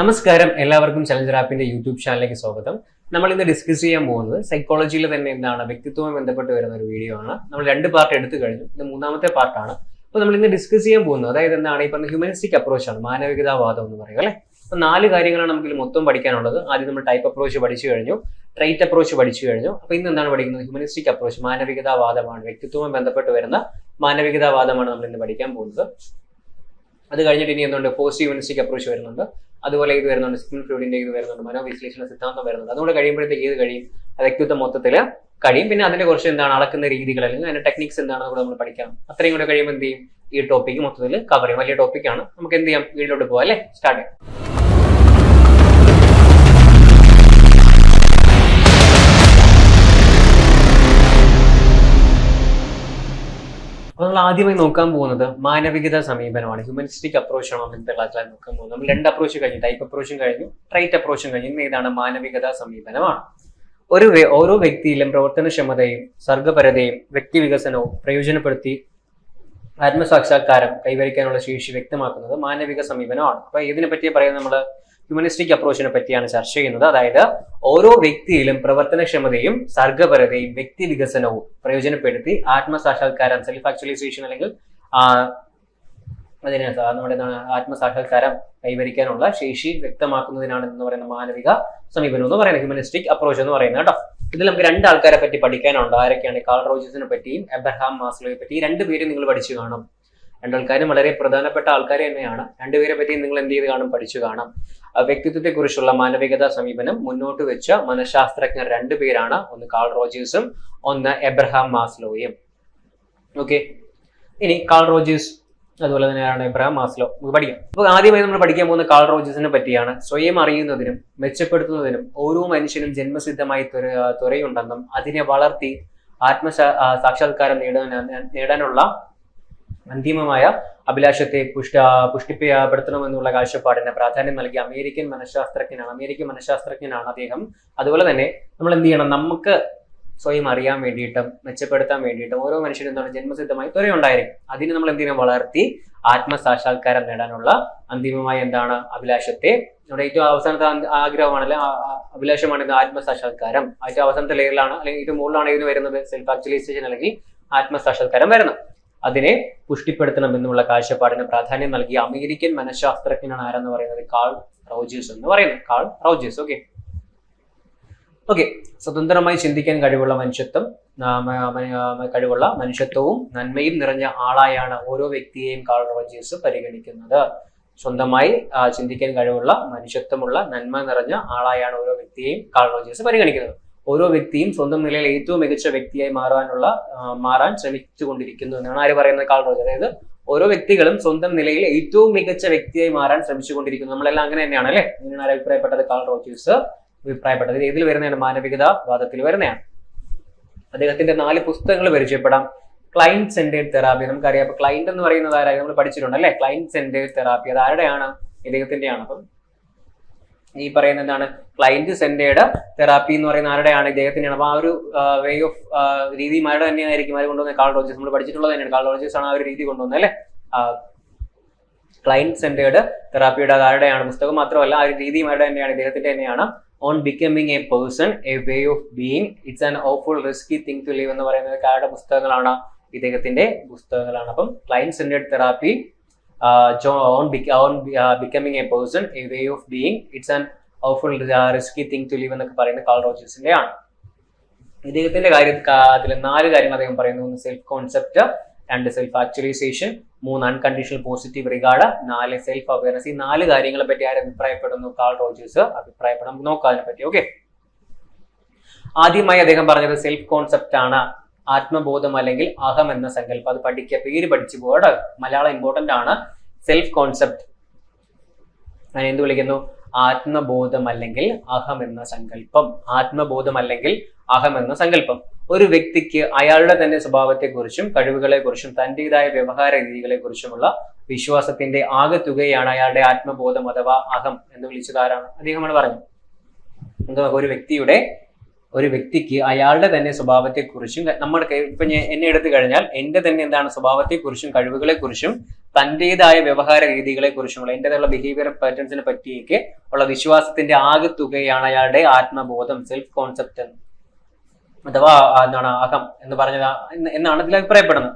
നമസ്കാരം. എല്ലാവർക്കും challenger ആപ്പിന്റെ YouTube ചാനലിലേക്ക് സ്വാഗതം. നമ്മൾ ഇന്ന് ഡിസ്കസ് ചെയ്യാൻ പോകുന്നത് സൈക്കോളജിയിൽ തന്നെ എന്താണ് വ്യക്തിത്വവുമായി ബന്ധപ്പെട്ട് വരുന്ന ഒരു വീഡിയോ ആണ്. നമ്മൾ രണ്ട് പാർട്ട് എടുത്തു കഴിഞ്ഞു. ഇത് മൂന്നാമത്തെ പാർട്ടാണ് അപ്പോൾ നമ്മൾ ഇന്ന് ഡിസ്കസ് ചെയ്യാൻ പോകുന്നത് അതായത് എന്താണ് ഈ പറഞ്ഞ ഹ്യൂമനിസ്റ്റിക് അപ്രോച്ച് ആണ് മാനവികതാവാദം എന്ന് പറയുക അല്ലെ? അപ്പോൾ നാല് കാര്യങ്ങളാണ് നമുക്ക് മൊത്തം പഠിക്കാനുള്ളത്. ആദ്യം നമ്മൾ ടൈപ്പ് അപ്രോച്ച് പഠിച്ചു കഴിഞ്ഞു. ട്രൈറ്റ് അപ്രോച്ച് പഠിച്ചു കഴിഞ്ഞു. അപ്പോൾ ഇന്ന് എന്താണ് പഠിക്കുന്നത്? ഹ്യൂമനിസ്റ്റിക് അപ്രോച്ച് മാനവികതാവാദമാണ് വ്യക്തിത്വവുമായി ബന്ധപ്പെട്ട് വരുന്ന മാനവികതാവാദമാണ് നമ്മൾ ഇന്ന് പഠിക്കാൻ പോകുന്നത്. അത് കഴിഞ്ഞിട്ട് ഇനി എന്തുണ്ട്? പോസിറ്റീവ് ഇൻസ്റ്റിക് അപ്രോച്ച് വരുന്നുണ്ട്. അതുപോലെ ഇത് വരുന്നുണ്ട് സിഗ്മൻ ഫ്ലൂഡിന്റെ ഇത് വരുന്നുണ്ട് മനോവിശ്ലേഷണ സിദ്ധാന്തം വരുന്നുണ്ട്. അതുകൂടെ കഴിയുമ്പോഴത്തേക്ക് ഏത് കഴിയും. വ്യക്തിത്വം മൊത്തത്തിൽ കഴിയും. പിന്നെ അതിന്റെ കുറച്ച് എന്താണ്? അളക്കുന്ന രീതികൾ അല്ലെങ്കിൽ അതിന്റെ ടെക്നിക്സ് എന്താണെന്ന് കൂടെ നമ്മൾ പഠിക്കാം അത്രയും കൂടെ കഴിയുമ്പോൾ എന്ത് ചെയ്യും? ഈ ടോപ്പിക്ക് മൊത്തത്തിൽ കവർ ചെയ്യും. വലിയ ടോപ്പിക്കാണ് നമുക്ക് എന്ത് ചെയ്യാം? വീട്ടിലോട്ട് പോകാം അല്ലേ? സ്റ്റാർട്ട് ചെയ്യാം. ആദ്യമായി നോക്കാൻ പോകുന്നത് മാനവികത സമീപനമാണ്. ഹ്യൂമനിസ്റ്റിക് അപ്രോച്ചാണ് നമ്മൾ ഇന്നത്തെ ക്ലാസ്സിലായി നോക്കാൻ പോകുന്നത്. നമ്മൾ രണ്ട് അപ്രോച്ച് കഴിഞ്ഞു. ടൈപ്പ് അപ്രോച്ചും കഴിഞ്ഞു ട്രൈറ്റ് അപ്രോച്ചും കഴിഞ്ഞു. ഇന്ന് ഇതാണ് മാനവികത സമീപനമാണ്. ഒരു ഓരോ വ്യക്തിയിലും പ്രവർത്തനക്ഷമതയും സർഗപരതയും വ്യക്തി വികസനവും പ്രയോജനപ്പെടുത്തി ആത്മസാക്ഷാത്കാരം കൈവരിക്കാനുള്ള ശേഷി വ്യക്തമാക്കുന്നത് മാനവിക സമീപനമാണ്. അപ്പൊ ഇതിനെ പറ്റി പറയുന്നത് നമ്മൾ ഹ്യൂമനിസ്റ്റിക് അപ്രോച്ചിനെ പറ്റിയാണ് ചർച്ച ചെയ്യുന്നത്. അതായത് ഓരോ വ്യക്തിയിലും പ്രവർത്തനക്ഷമതയും സർഗപരതയും വ്യക്തി വികസനവും പ്രയോജനപ്പെടുത്തി ആത്മസാക്ഷാത്കാരം സെൽഫ് ആക്ച്വലൈസേഷൻ അല്ലെങ്കിൽ അതിനെ നമ്മുടെ ആത്മസാക്ഷാത്കാരം കൈവരിക്കാനുള്ള ശേഷി വ്യക്തമാക്കുന്നതിനാണ് എന്ന് പറയുന്ന മാനവിക സമീപനം എന്ന് പറയുന്നത് ഹ്യൂമനിസ്റ്റിക് അപ്രോച്ച് എന്ന് പറയുന്നത് കേട്ടോ. ഇതിൽ നമുക്ക് രണ്ട് ആൾക്കാരെ പറ്റി പഠിക്കാനുണ്ട്. ആരൊക്കെയാണ്? കാൾ റോജസിനെ പറ്റിയും എബ്രഹാം മാസ്ലോയെ പറ്റി രണ്ട് രണ്ടുപേരും നിങ്ങൾ പഠിച്ചു കാണും. രണ്ടാൾക്കാരും വളരെ പ്രധാനപ്പെട്ട ആൾക്കാർ തന്നെയാണ്. രണ്ടുപേരെ പറ്റി നിങ്ങൾ എന്ത് ചെയ്ത് കാണും? പഠിച്ചു കാണാം. വ്യക്തിത്വത്തെക്കുറിച്ചുള്ള വ്യക്തിത്വത്തെ കുറിച്ചുള്ള മാനവികതാ സമീപനം മുന്നോട്ട് വെച്ച മനഃശാസ്ത്രജ്ഞർ രണ്ടുപേരാണ് ഒന്ന് കാൾ റോജേഴ്സും ഒന്ന് എബ്രഹാം മാസ്ലോയും. ഓക്കെ. ഇനി കാൾ റോജേഴ്സ് അതുപോലെ തന്നെയാണ് എബ്രഹാം മാസ്ലോ. നമുക്ക് പഠിക്കാം. അപ്പോൾ ആദ്യമായി നമ്മൾ പഠിക്കാൻ പോകുന്ന കാൾ റോജേഴ്സിനെ പറ്റിയാണ്. സ്വയം അറിയുന്നതിനും മെച്ചപ്പെടുത്തുന്നതിനും ഓരോ മനുഷ്യനും ജന്മസിദ്ധമായി ത്വര ത്വരയുണ്ടെന്നും അതിനെ വളർത്തി ആത്മ സാക്ഷാത്കാരം നേടാൻ നേടാനുള്ള അന്തിമമായ അഭിലാഷത്തെ പുഷ്ട പുഷ്ടിപ്പെടുത്തണമെന്നുള്ള കാഴ്ചപ്പാടിന് പ്രാധാന്യം നൽകിയ അമേരിക്കൻ മനഃശാസ്ത്രജ്ഞനാണ് അമേരിക്കൻ മനഃശാസ്ത്രജ്ഞനാണ് അദ്ദേഹം. അതുപോലെ തന്നെ നമ്മൾ എന്ത് ചെയ്യണം? നമുക്ക് സ്വയം അറിയാൻ വേണ്ടിയിട്ടും മെച്ചപ്പെടുത്താൻ വേണ്ടിയിട്ടും ഓരോ മനുഷ്യനും എന്താണ്? ജന്മസിദ്ധമായി ത്വരയുണ്ടായിരിക്കും അതിന് നമ്മൾ എന്ത് ചെയ്യണം? വളർത്തി ആത്മസാക്ഷാത്കാരം നേടാനുള്ള അന്തിമമായ എന്താണ്? അഭിലാഷത്തെ. നമ്മുടെ ഏറ്റവും അവസാനത്തെ ആഗ്രഹമാണല്ലേ? അഭിലാഷമാണ് ഇത് ആത്മസാക്ഷാത്കാരം. ഏറ്റവും അവസാനത്തെ ലെയറിലാണ് അല്ലെങ്കിൽ ഏറ്റവും മുകളിലാണ് ഇതിന് വരുന്നത് സെൽഫ് ആക്ച്വലൈസേഷൻ അല്ലെങ്കിൽ ആത്മസാക്ഷാത്കാരം വരുന്നത്. അതിനെ പുഷ്ടിപ്പെടുത്തണം എന്നുള്ള കാഴ്ചപ്പാടിന് പ്രാധാന്യം നൽകിയ അമേരിക്കൻ മനഃശാസ്ത്രജ്ഞനാണ് ആരെന്ന് പറയുന്നത്? കാൾ റോജേഴ്സ് എന്ന് പറയുന്നത് കാൾ റോജേഴ്സ് ഓക്കെ. ഓക്കെ. സ്വതന്ത്രമായി ചിന്തിക്കാൻ കഴിവുള്ള മനുഷ്യത്വം കഴിവുള്ള മനുഷ്യത്വവും നന്മയും നിറഞ്ഞ ആളായാണ് ഓരോ വ്യക്തിയെയും കാൾ റോജേഴ്സ് പരിഗണിക്കുന്നത്. സ്വന്തമായി ചിന്തിക്കാൻ കഴിവുള്ള മനുഷ്യത്വമുള്ള നന്മ നിറഞ്ഞ ആളായാണ് ഓരോ വ്യക്തിയെയും കാൾ റോജേഴ്സ് പരിഗണിക്കുന്നത്. ഓരോ വ്യക്തിയും സ്വന്തം നിലയിൽ ഏറ്റവും മികച്ച വ്യക്തിയായി മാറാനുള്ള മാറാൻ ശ്രമിച്ചുകൊണ്ടിരിക്കുന്നു എന്നാണ് ആര് പറയുന്നത്? Carl Roger. അതായത് ഓരോ വ്യക്തികളും സ്വന്തം നിലയിൽ ഏറ്റവും മികച്ച വ്യക്തിയായി മാറാൻ ശ്രമിച്ചുകൊണ്ടിരിക്കുന്നു. നമ്മളെല്ലാം അങ്ങനെ തന്നെയാണ് അല്ലെ? അങ്ങനെയാണ് ആര് അഭിപ്രായപ്പെട്ടത്? കാൾ റോജേഴ്സ് അഭിപ്രായപ്പെട്ടത്. ഇതിൽ വരുന്നതാണ്? മാനവികത വാദത്തിൽ വരുന്നതാണ്. അദ്ദേഹത്തിന്റെ നാല് പുസ്തകങ്ങൾ പരിചയപ്പെടാം. ക്ലൈന്റ് സെന്റേഡ് തെറാപ്പി നമുക്കറിയാം. അപ്പൊ ക്ലൈന്റ് എന്ന് പറയുന്നത് ആരായി നമ്മൾ പഠിച്ചിട്ടുണ്ട് അല്ലെ? ക്ലൈന്റ് സെന്റേഡ് തെറാപ്പി അത് ആരുടെയാണ്? ഇദ്ദേഹത്തിന്റെയാണ് അപ്പം ഈ പറയുന്ന എന്താണ്? ക്ലൈന്റ് സെന്റേഡ് തെറാപ്പി എന്ന് പറയുന്ന ആരുടെയാണ്? ഇദ്ദേഹത്തിനാണ് അപ്പൊ ആ ഒരു വേ ഓഫ് രീതി ആരുടെ തന്നെയായിരിക്കും അവർ കൊണ്ടുവന്ന? കാൾ നമ്മൾ പഠിച്ചിട്ടുള്ളത് തന്നെയാണ്. കാൾ ആണ് ആ ഒരു രീതി കൊണ്ടുവന്നത് അല്ലെ? ക്ലൈന്റ് സെന്റേഡ് തെറാപ്പിയുടെ ആരുടെയാണ്? പുസ്തകം മാത്രമല്ല ആ ഒരു രീതിയും ആരുടെ തന്നെയാണ്. ഇദ്ദേഹത്തിന്റെ തന്നെയാണ്. On becoming a person a way of being it's an awful risky thing to live എന്ന് പറയുന്നത് ആരുടെ പുസ്തകങ്ങളാണ്? ഇദ്ദേഹത്തിന്റെ പുസ്തകങ്ങളാണ്. അപ്പം client centred therapy on becoming becoming a person a way of being it's an uh, risky thing to live എന്നൊക്കെ പറയുന്ന call റോജേഴ്സിന്റെ ആണ്. ഇദ്ദേഹത്തിന്റെ കാര്യത്തിൽ നാല് കാര്യങ്ങൾ അദ്ദേഹം പറയുന്നു. ഒന്ന് സെൽഫ് കോൺസെപ്റ്റ് രണ്ട് സെൽഫ് ആക്ച്വലൈസേഷൻ മൂന്ന് അൺകണ്ടീഷണൽ പോസിറ്റീവ് റിഗാർഡ് നാല് സെൽഫ് അവയർനെസ് ഈ നാല് കാര്യങ്ങളെ പറ്റി ആരും അഭിപ്രായപ്പെടുന്നു? കാൾ റോജേഴ്സ് അഭിപ്രായപ്പെടാം. നോക്കാം അതിനെ പറ്റി ഓക്കെ ആദ്യമായി അദ്ദേഹം പറഞ്ഞത് സെൽഫ് കോൺസെപ്റ്റ് ആണ്. ആത്മബോധം അല്ലെങ്കിൽ അഹം എന്ന സങ്കല്പം. അത് പഠിക്കുക. പേര് പഠിച്ചു പോകട്ടെ മലയാളം ഇമ്പോർട്ടന്റ് ആണ്. സെൽഫ് കോൺസെപ്റ്റ് ഞാൻ എന്ത് വിളിക്കുന്നു? ആത്മബോധം അല്ലെങ്കിൽ അഹം എന്ന സങ്കല്പം. ആത്മബോധം അല്ലെങ്കിൽ അഹം എന്ന സങ്കല്പം. ഒരു വ്യക്തിക്ക് അയാളുടെ തന്നെ സ്വഭാവത്തെക്കുറിച്ചും കഴിവുകളെക്കുറിച്ചും തന്റെതായ വ്യവഹാര രീതികളെക്കുറിച്ചുമുള്ള വിശ്വാസത്തിന്റെ ആകെത്തുകയാണ് അയാളുടെ ആത്മബോധം അഥവാ അഹം എന്ന് വിളിച്ചതാരാണ് അദ്ദേഹമാണ് പറഞ്ഞു എന്താ ഒരു വ്യക്തിയുടെ ഒരു വ്യക്തിക്ക് അയാളുടെ തന്നെ സ്വഭാവത്തെക്കുറിച്ചും നമ്മുടെ ഇപ്പൊ ഞാൻ എന്നെ എടുത്തു കഴിഞ്ഞാൽ എന്റെ തന്നെ എന്താണ് സ്വഭാവത്തെക്കുറിച്ചും കഴിവുകളെക്കുറിച്ചും തന്റേതായ വ്യവഹാര രീതികളെ കുറിച്ചുമുള്ള എന്റേതായുള്ള ബിഹേവിയർ പാറ്റേൺസിനെ പറ്റിയൊക്കെ ഉള്ള വിശ്വാസത്തിന്റെ ആകെ തുകയാണ് അയാളുടെ ആത്മബോധം സെൽഫ് കോൺസെപ്റ്റ് അഥവാ എന്താണ് അഹം എന്ന് പറഞ്ഞത് എന്ന് എന്നാണ് ഇതിൽ അഭിപ്രായപ്പെടുന്നത്.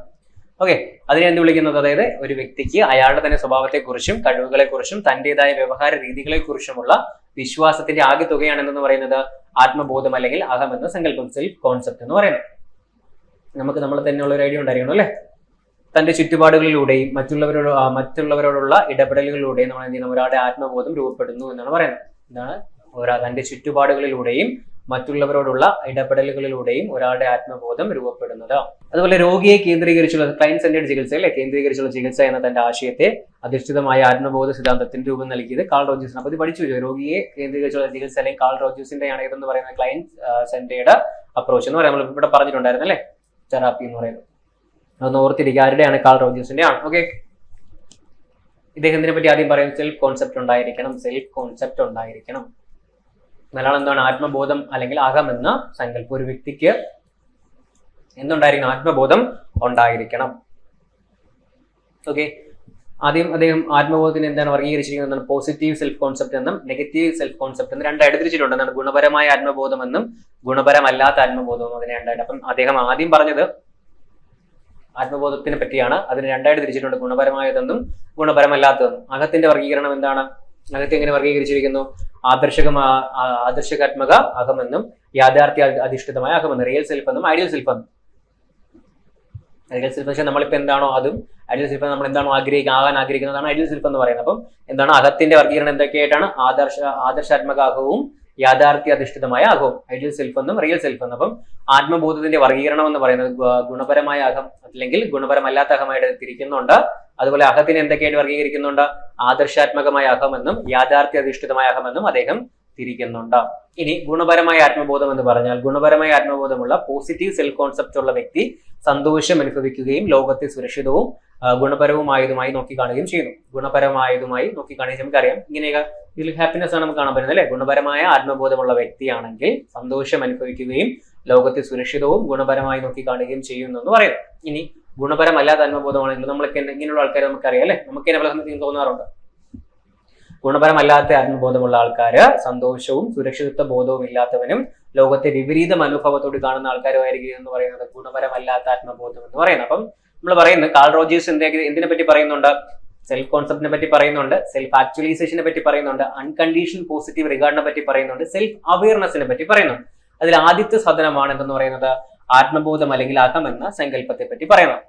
ഓക്കെ അതിനെ എന്ത് വിളിക്കുന്നത്? അതായത് ഒരു വ്യക്തിക്ക് അയാളുടെ തന്നെ സ്വഭാവത്തെക്കുറിച്ചും കഴിവുകളെക്കുറിച്ചും തന്റേതായ വ്യവഹാര രീതികളെക്കുറിച്ചുമുള്ള വിശ്വാസത്തിന്റെ ആകെ തുകയാണ് എന്തെന്ന് പറയുന്നത് ആത്മബോധം അല്ലെങ്കിൽ അഹം എന്ന സങ്കല്പം സെൽഫ് കോൺസെപ്റ്റ് എന്ന് പറയുന്നത്. നമുക്ക് നമ്മൾ തന്നെയുള്ള ഒരു ഐഡിയ ഉണ്ടായിരിക്കണം അല്ലേ? തന്റെ ചുറ്റുപാടുകളിലൂടെയും മറ്റുള്ളവരോട് മറ്റുള്ളവരോടുള്ള ഇടപെടലുകളിലൂടെയും നമ്മൾ എന്ത് ചെയ്യുന്നു ഒരാളുടെ ആത്മബോധം രൂപപ്പെടുന്നു എന്നാണ് പറയുന്നത്. എന്താണ് ഒരാ തന്റെ ചുറ്റുപാടുകളിലൂടെയും മറ്റുള്ളവരോടുള്ള ഇടപെടലുകളിലൂടെയും ഒരാളുടെ ആത്മബോധം രൂപപ്പെടുന്നത്. അതുപോലെ രോഗിയെ കേന്ദ്രീകരിച്ചുള്ള ക്ലൈൻ സെന്റേഡ് ചികിത്സ അല്ലെ കേന്ദ്രീകരിച്ചുള്ള ചികിത്സ എന്ന തന്റെ ആശയത്തെ അധിഷ്ഠിതമായ ആത്മബോധ സിദ്ധാന്തത്തിന് രൂപം നൽകിയത് കാൾ റോജേഴ്സ് അപ്പൊ ഇത് പഠിച്ചു രോഗിയെ കേന്ദ്രീകരിച്ചുള്ള ചികിത്സ അല്ലെങ്കിൽ കാൾ റോജേഴ്സിന്റെ ആണ് ഇതെന്ന് പറയുന്ന ക്ലൈൻ സെന്റേഡ് അപ്രോച്ച് എന്ന് പറയാം നമ്മൾ ഇവിടെ പറഞ്ഞിട്ടുണ്ടായിരുന്നു അല്ലേ? തെറാപ്പി എന്ന് പറയുന്നത്. അതൊന്ന് ഓർത്തിരിക്കുക. ആരുടെയാണ് കാൾ റോജ്യൂസിന്റെ ആണ്? ഓക്കെ ഇദ്ദേഹത്തിനെ പറ്റി ആദ്യം പറയും. സെൽഫ് കോൺസെപ്റ്റ് ഉണ്ടായിരിക്കണം. സെൽഫ് കോൺസെപ്റ്റ് ഉണ്ടായിരിക്കണം. മലയാളം എന്താണ്? ആത്മബോധം അല്ലെങ്കിൽ അകം എന്ന സങ്കല്പം. ഒരു വ്യക്തിക്ക് എന്തുണ്ടായിരിക്കണം? ആത്മബോധം ഉണ്ടായിരിക്കണം. ഓക്കെ ആദ്യം അദ്ദേഹം ആത്മബോധത്തിന് എന്താണ് വർഗീകരിച്ചിരിക്കുന്നത് പോസിറ്റീവ് സെൽഫ് കോൺസെപ്റ്റ് എന്നും നെഗറ്റീവ് സെൽഫ് കോൺസെപ്റ്റ് എന്നും രണ്ടായിട്ട് തിരിച്ചിട്ടുണ്ട്. എന്താണ്? ഗുണപരമായ ആത്മബോധം എന്നും ഗുണപരമല്ലാത്ത ആത്മബോധം അതിനെ രണ്ടായിട്ട്. അപ്പം അദ്ദേഹം ആദ്യം പറഞ്ഞത് ആത്മബോധത്തിനെ പറ്റിയാണ്. അതിന് രണ്ടായിട്ട് തിരിച്ചിട്ടുണ്ട്. ഗുണപരമായതെന്നും ഗുണപരമല്ലാത്തതെന്നും. അകത്തിന്റെ വർഗീകരണം എന്താണ്? അകത്തെ എങ്ങനെ വർഗീകരിച്ചിരിക്കുന്നു ആദർശക ആദർശകാത്മക അകമെന്നും യാഥാർത്ഥ്യ അധിഷ്ഠിതമായ അകമെന്നും റിയൽ സെൽഫ് എന്നും ഐഡിയൽ സെൽഫ് എന്നും. ഐഡിയൽ സെൽഫ് വെച്ചാൽ നമ്മളിപ്പോൾ എന്താണോ അതും ഐഡിയൽ സെൽഫ് നമ്മൾ എന്താണോ ആഗ്രഹിക്കുക ആകാൻ ആഗ്രഹിക്കുന്നതാണ് ഐഡിയൽ സെൽഫ് എന്ന് പറയുന്നത്. അപ്പം എന്താണ് അകത്തിന്റെ വർഗീകരണം എന്തൊക്കെയായിട്ടാണ്? ആദർശ ആദർശാത്മക അകവും യാഥാർത്ഥ്യ അധിഷ്ഠിതമായ അകവും ഐഡിയൽ സെൽഫ് എന്നും റിയൽ സെൽഫ് എന്നും. അപ്പം ആത്മബോധത്തിന്റെ വർഗീകരണം എന്ന് പറയുന്നത് ഗുണപരമായ അകം അല്ലെങ്കിൽ ഗുണപരമല്ലാത്ത അകമായിട്ട് തിരിക്കുന്നുണ്ട്. അതുപോലെ അഹത്തിനെ എന്തൊക്കെയായിട്ട് വർഗീകരിക്കുന്നുണ്ട്? ആദർശാത്മകമായ അഹമെന്നും യാഥാർത്ഥ്യ അധിഷ്ഠിതമായ അഹമെന്നും അദ്ദേഹം തിരിക്കുന്നുണ്ട്. ഇനി ഗുണപരമായ ആത്മബോധം എന്ന് പറഞ്ഞാൽ ഗുണപരമായ ആത്മബോധമുള്ള പോസിറ്റീവ് സെൽഫ് കോൺസെപ്റ്റ് ഉള്ള വ്യക്തി സന്തോഷം അനുഭവിക്കുകയും ലോകത്തെ സുരക്ഷിതവും ഗുണപരവുമായതുമായി നോക്കിക്കാണുകയും ചെയ്യുന്നു. ഗുണപരമായതുമായി നോക്കിക്കാണുകയും നമുക്കറിയാം ഇങ്ങനെയൊക്കെ ഇതിൽ ഹാപ്പിനെസ് ആണ് നമുക്ക് കാണാൻ പറ്റുന്നത് അല്ലെ? ഗുണപരമായ ആത്മബോധമുള്ള വ്യക്തിയാണെങ്കിൽ സന്തോഷം അനുഭവിക്കുകയും ലോകത്തെ സുരക്ഷിതവും ഗുണപരമായി നോക്കിക്കാണുകയും ചെയ്യുന്നു എന്ന് പറയുന്നു. ഇനി ഗുണപരമല്ലാത്ത ആത്മബോധമാണെങ്കിൽ നമ്മളൊക്കെ ഇങ്ങനെയുള്ള ആൾക്കാരെ നമുക്കറിയാം അല്ലെ? നമുക്ക് എന്നെ പല തോന്നാറുണ്ട്. ഗുണപരമല്ലാത്ത ആത്മബോധമുള്ള ആൾക്കാര് സന്തോഷവും സുരക്ഷിതത്വ ബോധവും ഇല്ലാത്തവനും ലോകത്തെ വിപരീത മനോഭാവത്തോട് കാണുന്ന ആൾക്കാരുമായിരിക്കും എന്ന് പറയുന്നത് ഗുണപരമല്ലാത്ത ആത്മബോധം എന്ന് പറയുന്നത്. അപ്പം നമ്മൾ പറയുന്നത് കാൾ റോജേഴ്സ് എന്തെ എന്തിനെ പറ്റി പറയുന്നുണ്ട്? സെൽഫ് കോൺസെപ്റ്റിനെ പറ്റി പറയുന്നുണ്ട് സെൽഫ് ആക്ച്വലൈസേഷനെ പറ്റി പറയുന്നുണ്ട് അൺകണ്ടീഷൻ പോസിറ്റീവ് റിഗാർഡിനെ പറ്റി പറയുന്നുണ്ട് സെൽഫ് അവയർനെസിനെ പറ്റി പറയുന്നുണ്ട്. അതിൽ ആദ്യത്തെ സാധനമാണ് എന്തെന്ന് പറയുന്നത്? ആത്മബോധം അല്ലെങ്കിൽ അകം എന്ന സങ്കല്പത്തെ പറ്റി പറയണം.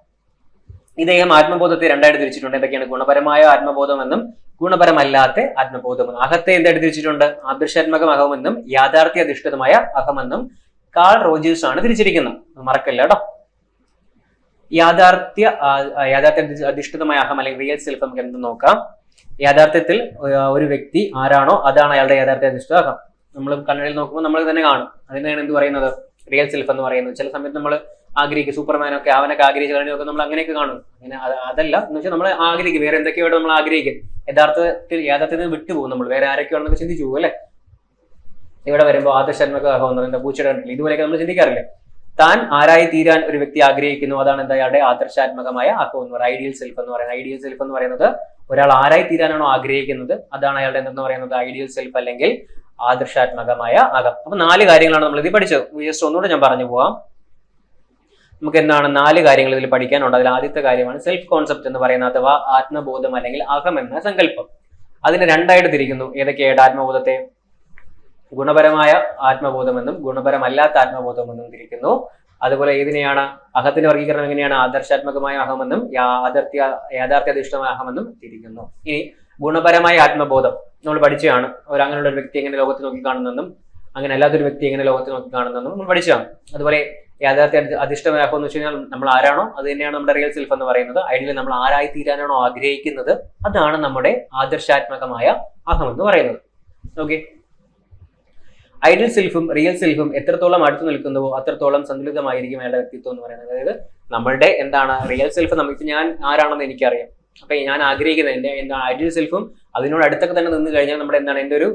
ഇദ്ദേഹം ആത്മബോധത്തെ രണ്ടായിട്ട് തിരിച്ചിട്ടുണ്ട്. എന്തൊക്കെയാണ്? ഗുണപരമായ ആത്മബോധം എന്നും ഗുണപരമല്ലാത്ത ആത്മബോധം എന്നും അകത്തെ എന്തായിട്ട് തിരിച്ചിട്ടുണ്ട്? ആദർശാത്മകം അഹമെന്നും യാഥാർത്ഥ്യ അധിഷ്ഠിതമായ അഹമെന്നും കാൾ റോജേഴ്സ് ആണ് തിരിച്ചിരിക്കുന്നത് മറക്കല്ല കേട്ടോ? യാഥാർത്ഥ്യ യാഥാർത്ഥ്യ അധിഷ്ഠിതമായ അഹം അല്ലെങ്കിൽ റിയൽ സെൽഫ് നമുക്ക് എന്ത് നോക്കാം? യാഥാർത്ഥ്യത്തിൽ ഒരു വ്യക്തി ആരാണോ അതാണ് അയാളുടെ യാഥാർത്ഥ്യ അധിഷ്ഠിത അഹം. നമ്മൾ കണ്ണടിയിൽ നോക്കുമ്പോൾ നമ്മൾ തന്നെ കാണും. അതിനാണ് എന്ത് പറയുന്നത്? റിയൽ സെൽഫ് എന്ന് പറയുന്നത് ചില സമയത്ത് നമ്മൾ ആഗ്രഹിക്കും സൂപ്പർമാനൊക്കെ അവനൊക്കെ ആഗ്രഹിച്ചു കഴിഞ്ഞൊക്കെ നമ്മൾ അങ്ങനെയൊക്കെ കാണും. അങ്ങനെ അത് അതല്ല എന്ന് വെച്ചാൽ നമ്മൾ ആഗ്രഹിക്കും. വേറെ എന്തൊക്കെയോടെ നമ്മൾ ആഗ്രഹിക്കും? യഥാർത്ഥത്തിൽ യാഥാർത്ഥ്യത്തിൽ നിന്ന് വിട്ടുപോകും നമ്മൾ വേറെ ആരൊക്കെയാണെന്നൊക്കെ ചിന്തിച്ചു പോകും അല്ലെ? ഇവിടെ വരുമ്പോൾ എന്ന് പറയുന്നത് പൂച്ചയുടെ കണ്ടില്ല ഇതുപോലെയൊക്കെ നമ്മൾ ചിന്തിക്കാറില്ലേ? താൻ ആരായി തീരാൻ ഒരു വ്യക്തി ആഗ്രഹിക്കുന്നു. അതാണ് എന്താ? അയാളുടെ ആദർശാത്മകമായ അഹം എന്ന് പറയുന്നത്. ഐഡിയൽ സെൽഫ് എന്ന് പറയുന്നത്. ഐഡിയൽ സെൽഫ് എന്ന് പറയുന്നത് ഒരാൾ ആരായി തീരാനാണോ ആഗ്രഹിക്കുന്നത്? അതാണ് അയാളുടെ എന്തെന്ന് പറയുന്നത്? ഐഡിയൽ സെൽഫ് അല്ലെങ്കിൽ ആദർശാത്മകമായ അകം അപ്പൊ നാല് കാര്യങ്ങളാണ് നമ്മൾ ഇതിൽ പഠിച്ചത്. ജസ്റ്റ് ഒന്നുകൂടെ ഞാൻ പറഞ്ഞു പോവാം. നമുക്ക് എന്താണ് നാല് കാര്യങ്ങൾ ഇതിൽ പഠിക്കാനുണ്ട്. അതിൽ ആദ്യത്തെ കാര്യമാണ് സെൽഫ് കോൺസെപ്റ്റ് എന്ന് പറയുന്ന അഥവാ ആത്മബോധം അല്ലെങ്കിൽ അകം എന്ന സങ്കല്പം. അതിനെ രണ്ടായിട്ട് തിരിക്കുന്നു. ഏതൊക്കെയായിട്ട് ആത്മബോധത്തെ? ഗുണപരമായ ആത്മബോധമെന്നും ഗുണപരമല്ലാത്ത ആത്മബോധമെന്നും തിരിക്കുന്നു. അതുപോലെ ഇതിനെയാണ് അഹത്തിന്റെ വർഗീകരണം എങ്ങനെയാണ്? ആദർശാത്മകമായ അഹമെന്നും യാഥാർത്ഥ്യ യാഥാർത്ഥ്യാധിഷ്ഠമായ അഹമെന്നും തിരിക്കുന്നു. ഇനി ഗുണപരമായ ആത്മബോധം നമ്മൾ പഠിച്ചതാണ്. ഒരു അങ്ങനെയുള്ള ഒരു വ്യക്തി എങ്ങനെ ലോകത്തെ നോക്കി കാണുന്നെന്നും അങ്ങനെ അല്ലാത്തൊരു വ്യക്തി എങ്ങനെ ലോകത്തെ നോക്കി കാണുന്നെന്നും നമ്മൾ പഠിച്ചതാണ്. അതുപോലെ യാഥാർത്ഥ്യ അധിഷ്ഠമാക്കുക എന്ന് വെച്ച് കഴിഞ്ഞാൽ നമ്മൾ ആരാണോ അത് തന്നെയാണ് നമ്മുടെ റിയൽ സെൽഫ് എന്ന് പറയുന്നത്. ഐഡിയലി നമ്മൾ ആരായി തീരാനാണോ ആഗ്രഹിക്കുന്നത്. അതാണ് നമ്മുടെ ആദർശാത്മകമായ അഹം എന്ന് പറയുന്നത്. ഓക്കെ ഐഡിയൽ സെൽഫും റിയൽ സെൽഫും എത്രത്തോളം അടുത്ത് നിൽക്കുന്നുവോ അത്രത്തോളം സന്തുലിതമായിരിക്കും അയാളുടെ വ്യക്തിത്വം എന്ന് പറയുന്നത്. അതായത് നമ്മളുടെ എന്താണ് റിയൽ സെൽഫ് നമുക്ക് ഞാൻ ആരാണെന്ന് എനിക്കറിയാം. അപ്പൊ ഞാൻ ആഗ്രഹിക്കുന്നത് എന്റെ എന്റെ ഐഡിയൽ സെൽഫും അതിനോട് അടുത്തൊക്കെ തന്നെ നിന്ന് കഴിഞ്ഞാൽ നമ്മുടെ എന്താണ് എന്റെ ഒരു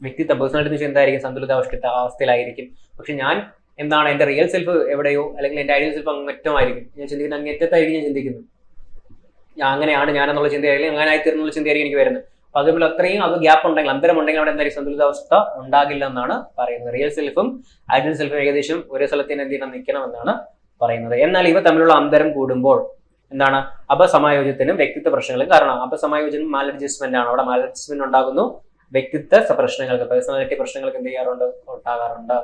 വ്യക്തിത്വം പേഴ്സണാലിറ്റി എന്തായിരിക്കും? സന്തുലിതാവസ്ഥ അവസ്ഥയിലായിരിക്കും. പക്ഷെ ഞാൻ എന്താണ് എന്റെ റിയൽ സെൽഫ് എവിടെയോ അല്ലെങ്കിൽ എന്റെ ഐഡിയൽ സെൽഫ് അങ്ങറ്റമായിരിക്കും. ഞാൻ ചിന്തിക്കുന്നത് അങ്ങേറ്റത്തായിരിക്കും ഞാൻ ചിന്തിക്കുന്നത്. ഞാൻ അങ്ങനെയാണ് ഞാൻ എന്നുള്ള ചിന്തയായിരിക്കും അങ്ങനെ തീർന്നുള്ള ചിന്തയായിരിക്കും എനിക്ക് വരുന്നത്. അപ്പൊ അതുപോലെ അത്രയും അത് ഗ്യാപ്പ് ഉണ്ടെങ്കിൽ അന്തരം ഉണ്ടെങ്കിൽ അവിടെ എന്തായാലും സന്തുലിതാവസ്ഥ ഉണ്ടാകില്ല എന്നാണ് പറയുന്നത്. റിയൽ സെൽഫും ഐഡിയൽ സെൽഫും ഏകദേശം ഒരേ സ്ഥലത്തിന് എന്തിനാ നിൽക്കണം എന്നാണ് പറയുന്നത്. എന്നാൽ ഇവ തമ്മിലുള്ള അന്തരം കൂടുമ്പോൾ എന്താണ്? അപസമായോജനത്തിനും വ്യക്തിത്വ പ്രശ്നങ്ങളും കാരണം അപസമായോജനം മാൽ അഡ്ജസ്റ്റ്മെന്റ് ആണ് അവിടെ മാൽ അഡ്ജസ്റ്റ്മെന്റ് ഉണ്ടാകുന്നു. വ്യക്തിത്വ പ്രശ്നങ്ങൾക്ക് പേഴ്സണാലിറ്റി പ്രശ്നങ്ങൾക്ക് എന്ത് ചെയ്യാറുണ്ട്? ഉണ്ടാകാറുണ്ട്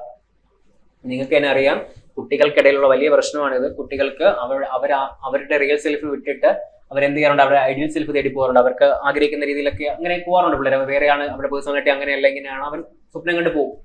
നിങ്ങൾക്ക് തന്നെ അറിയാം. കുട്ടികൾക്കിടയിലുള്ള വലിയ പ്രശ്നമാണിത്. കുട്ടികൾക്ക് അവർ അവർ അവരുടെ റിയൽ സെൽഫ് വിട്ടിട്ട് അവരെന്ത് ചെയ്യാറുണ്ട്? അവരുടെ ഐഡിയൽ സെൽഫ് തേടി പോകാറുണ്ട്. അവർക്ക് ആഗ്രഹിക്കുന്ന രീതിയിലൊക്കെ അങ്ങനെ പോകാറുണ്ട് പിള്ളേർ വേറെയാണ്. അവരുടെ പേഴ്സണാലിറ്റി അങ്ങനെയല്ല ഇങ്ങനെയാണ്. അവൻ സ്വപ്നം കണ്ട് പോകും.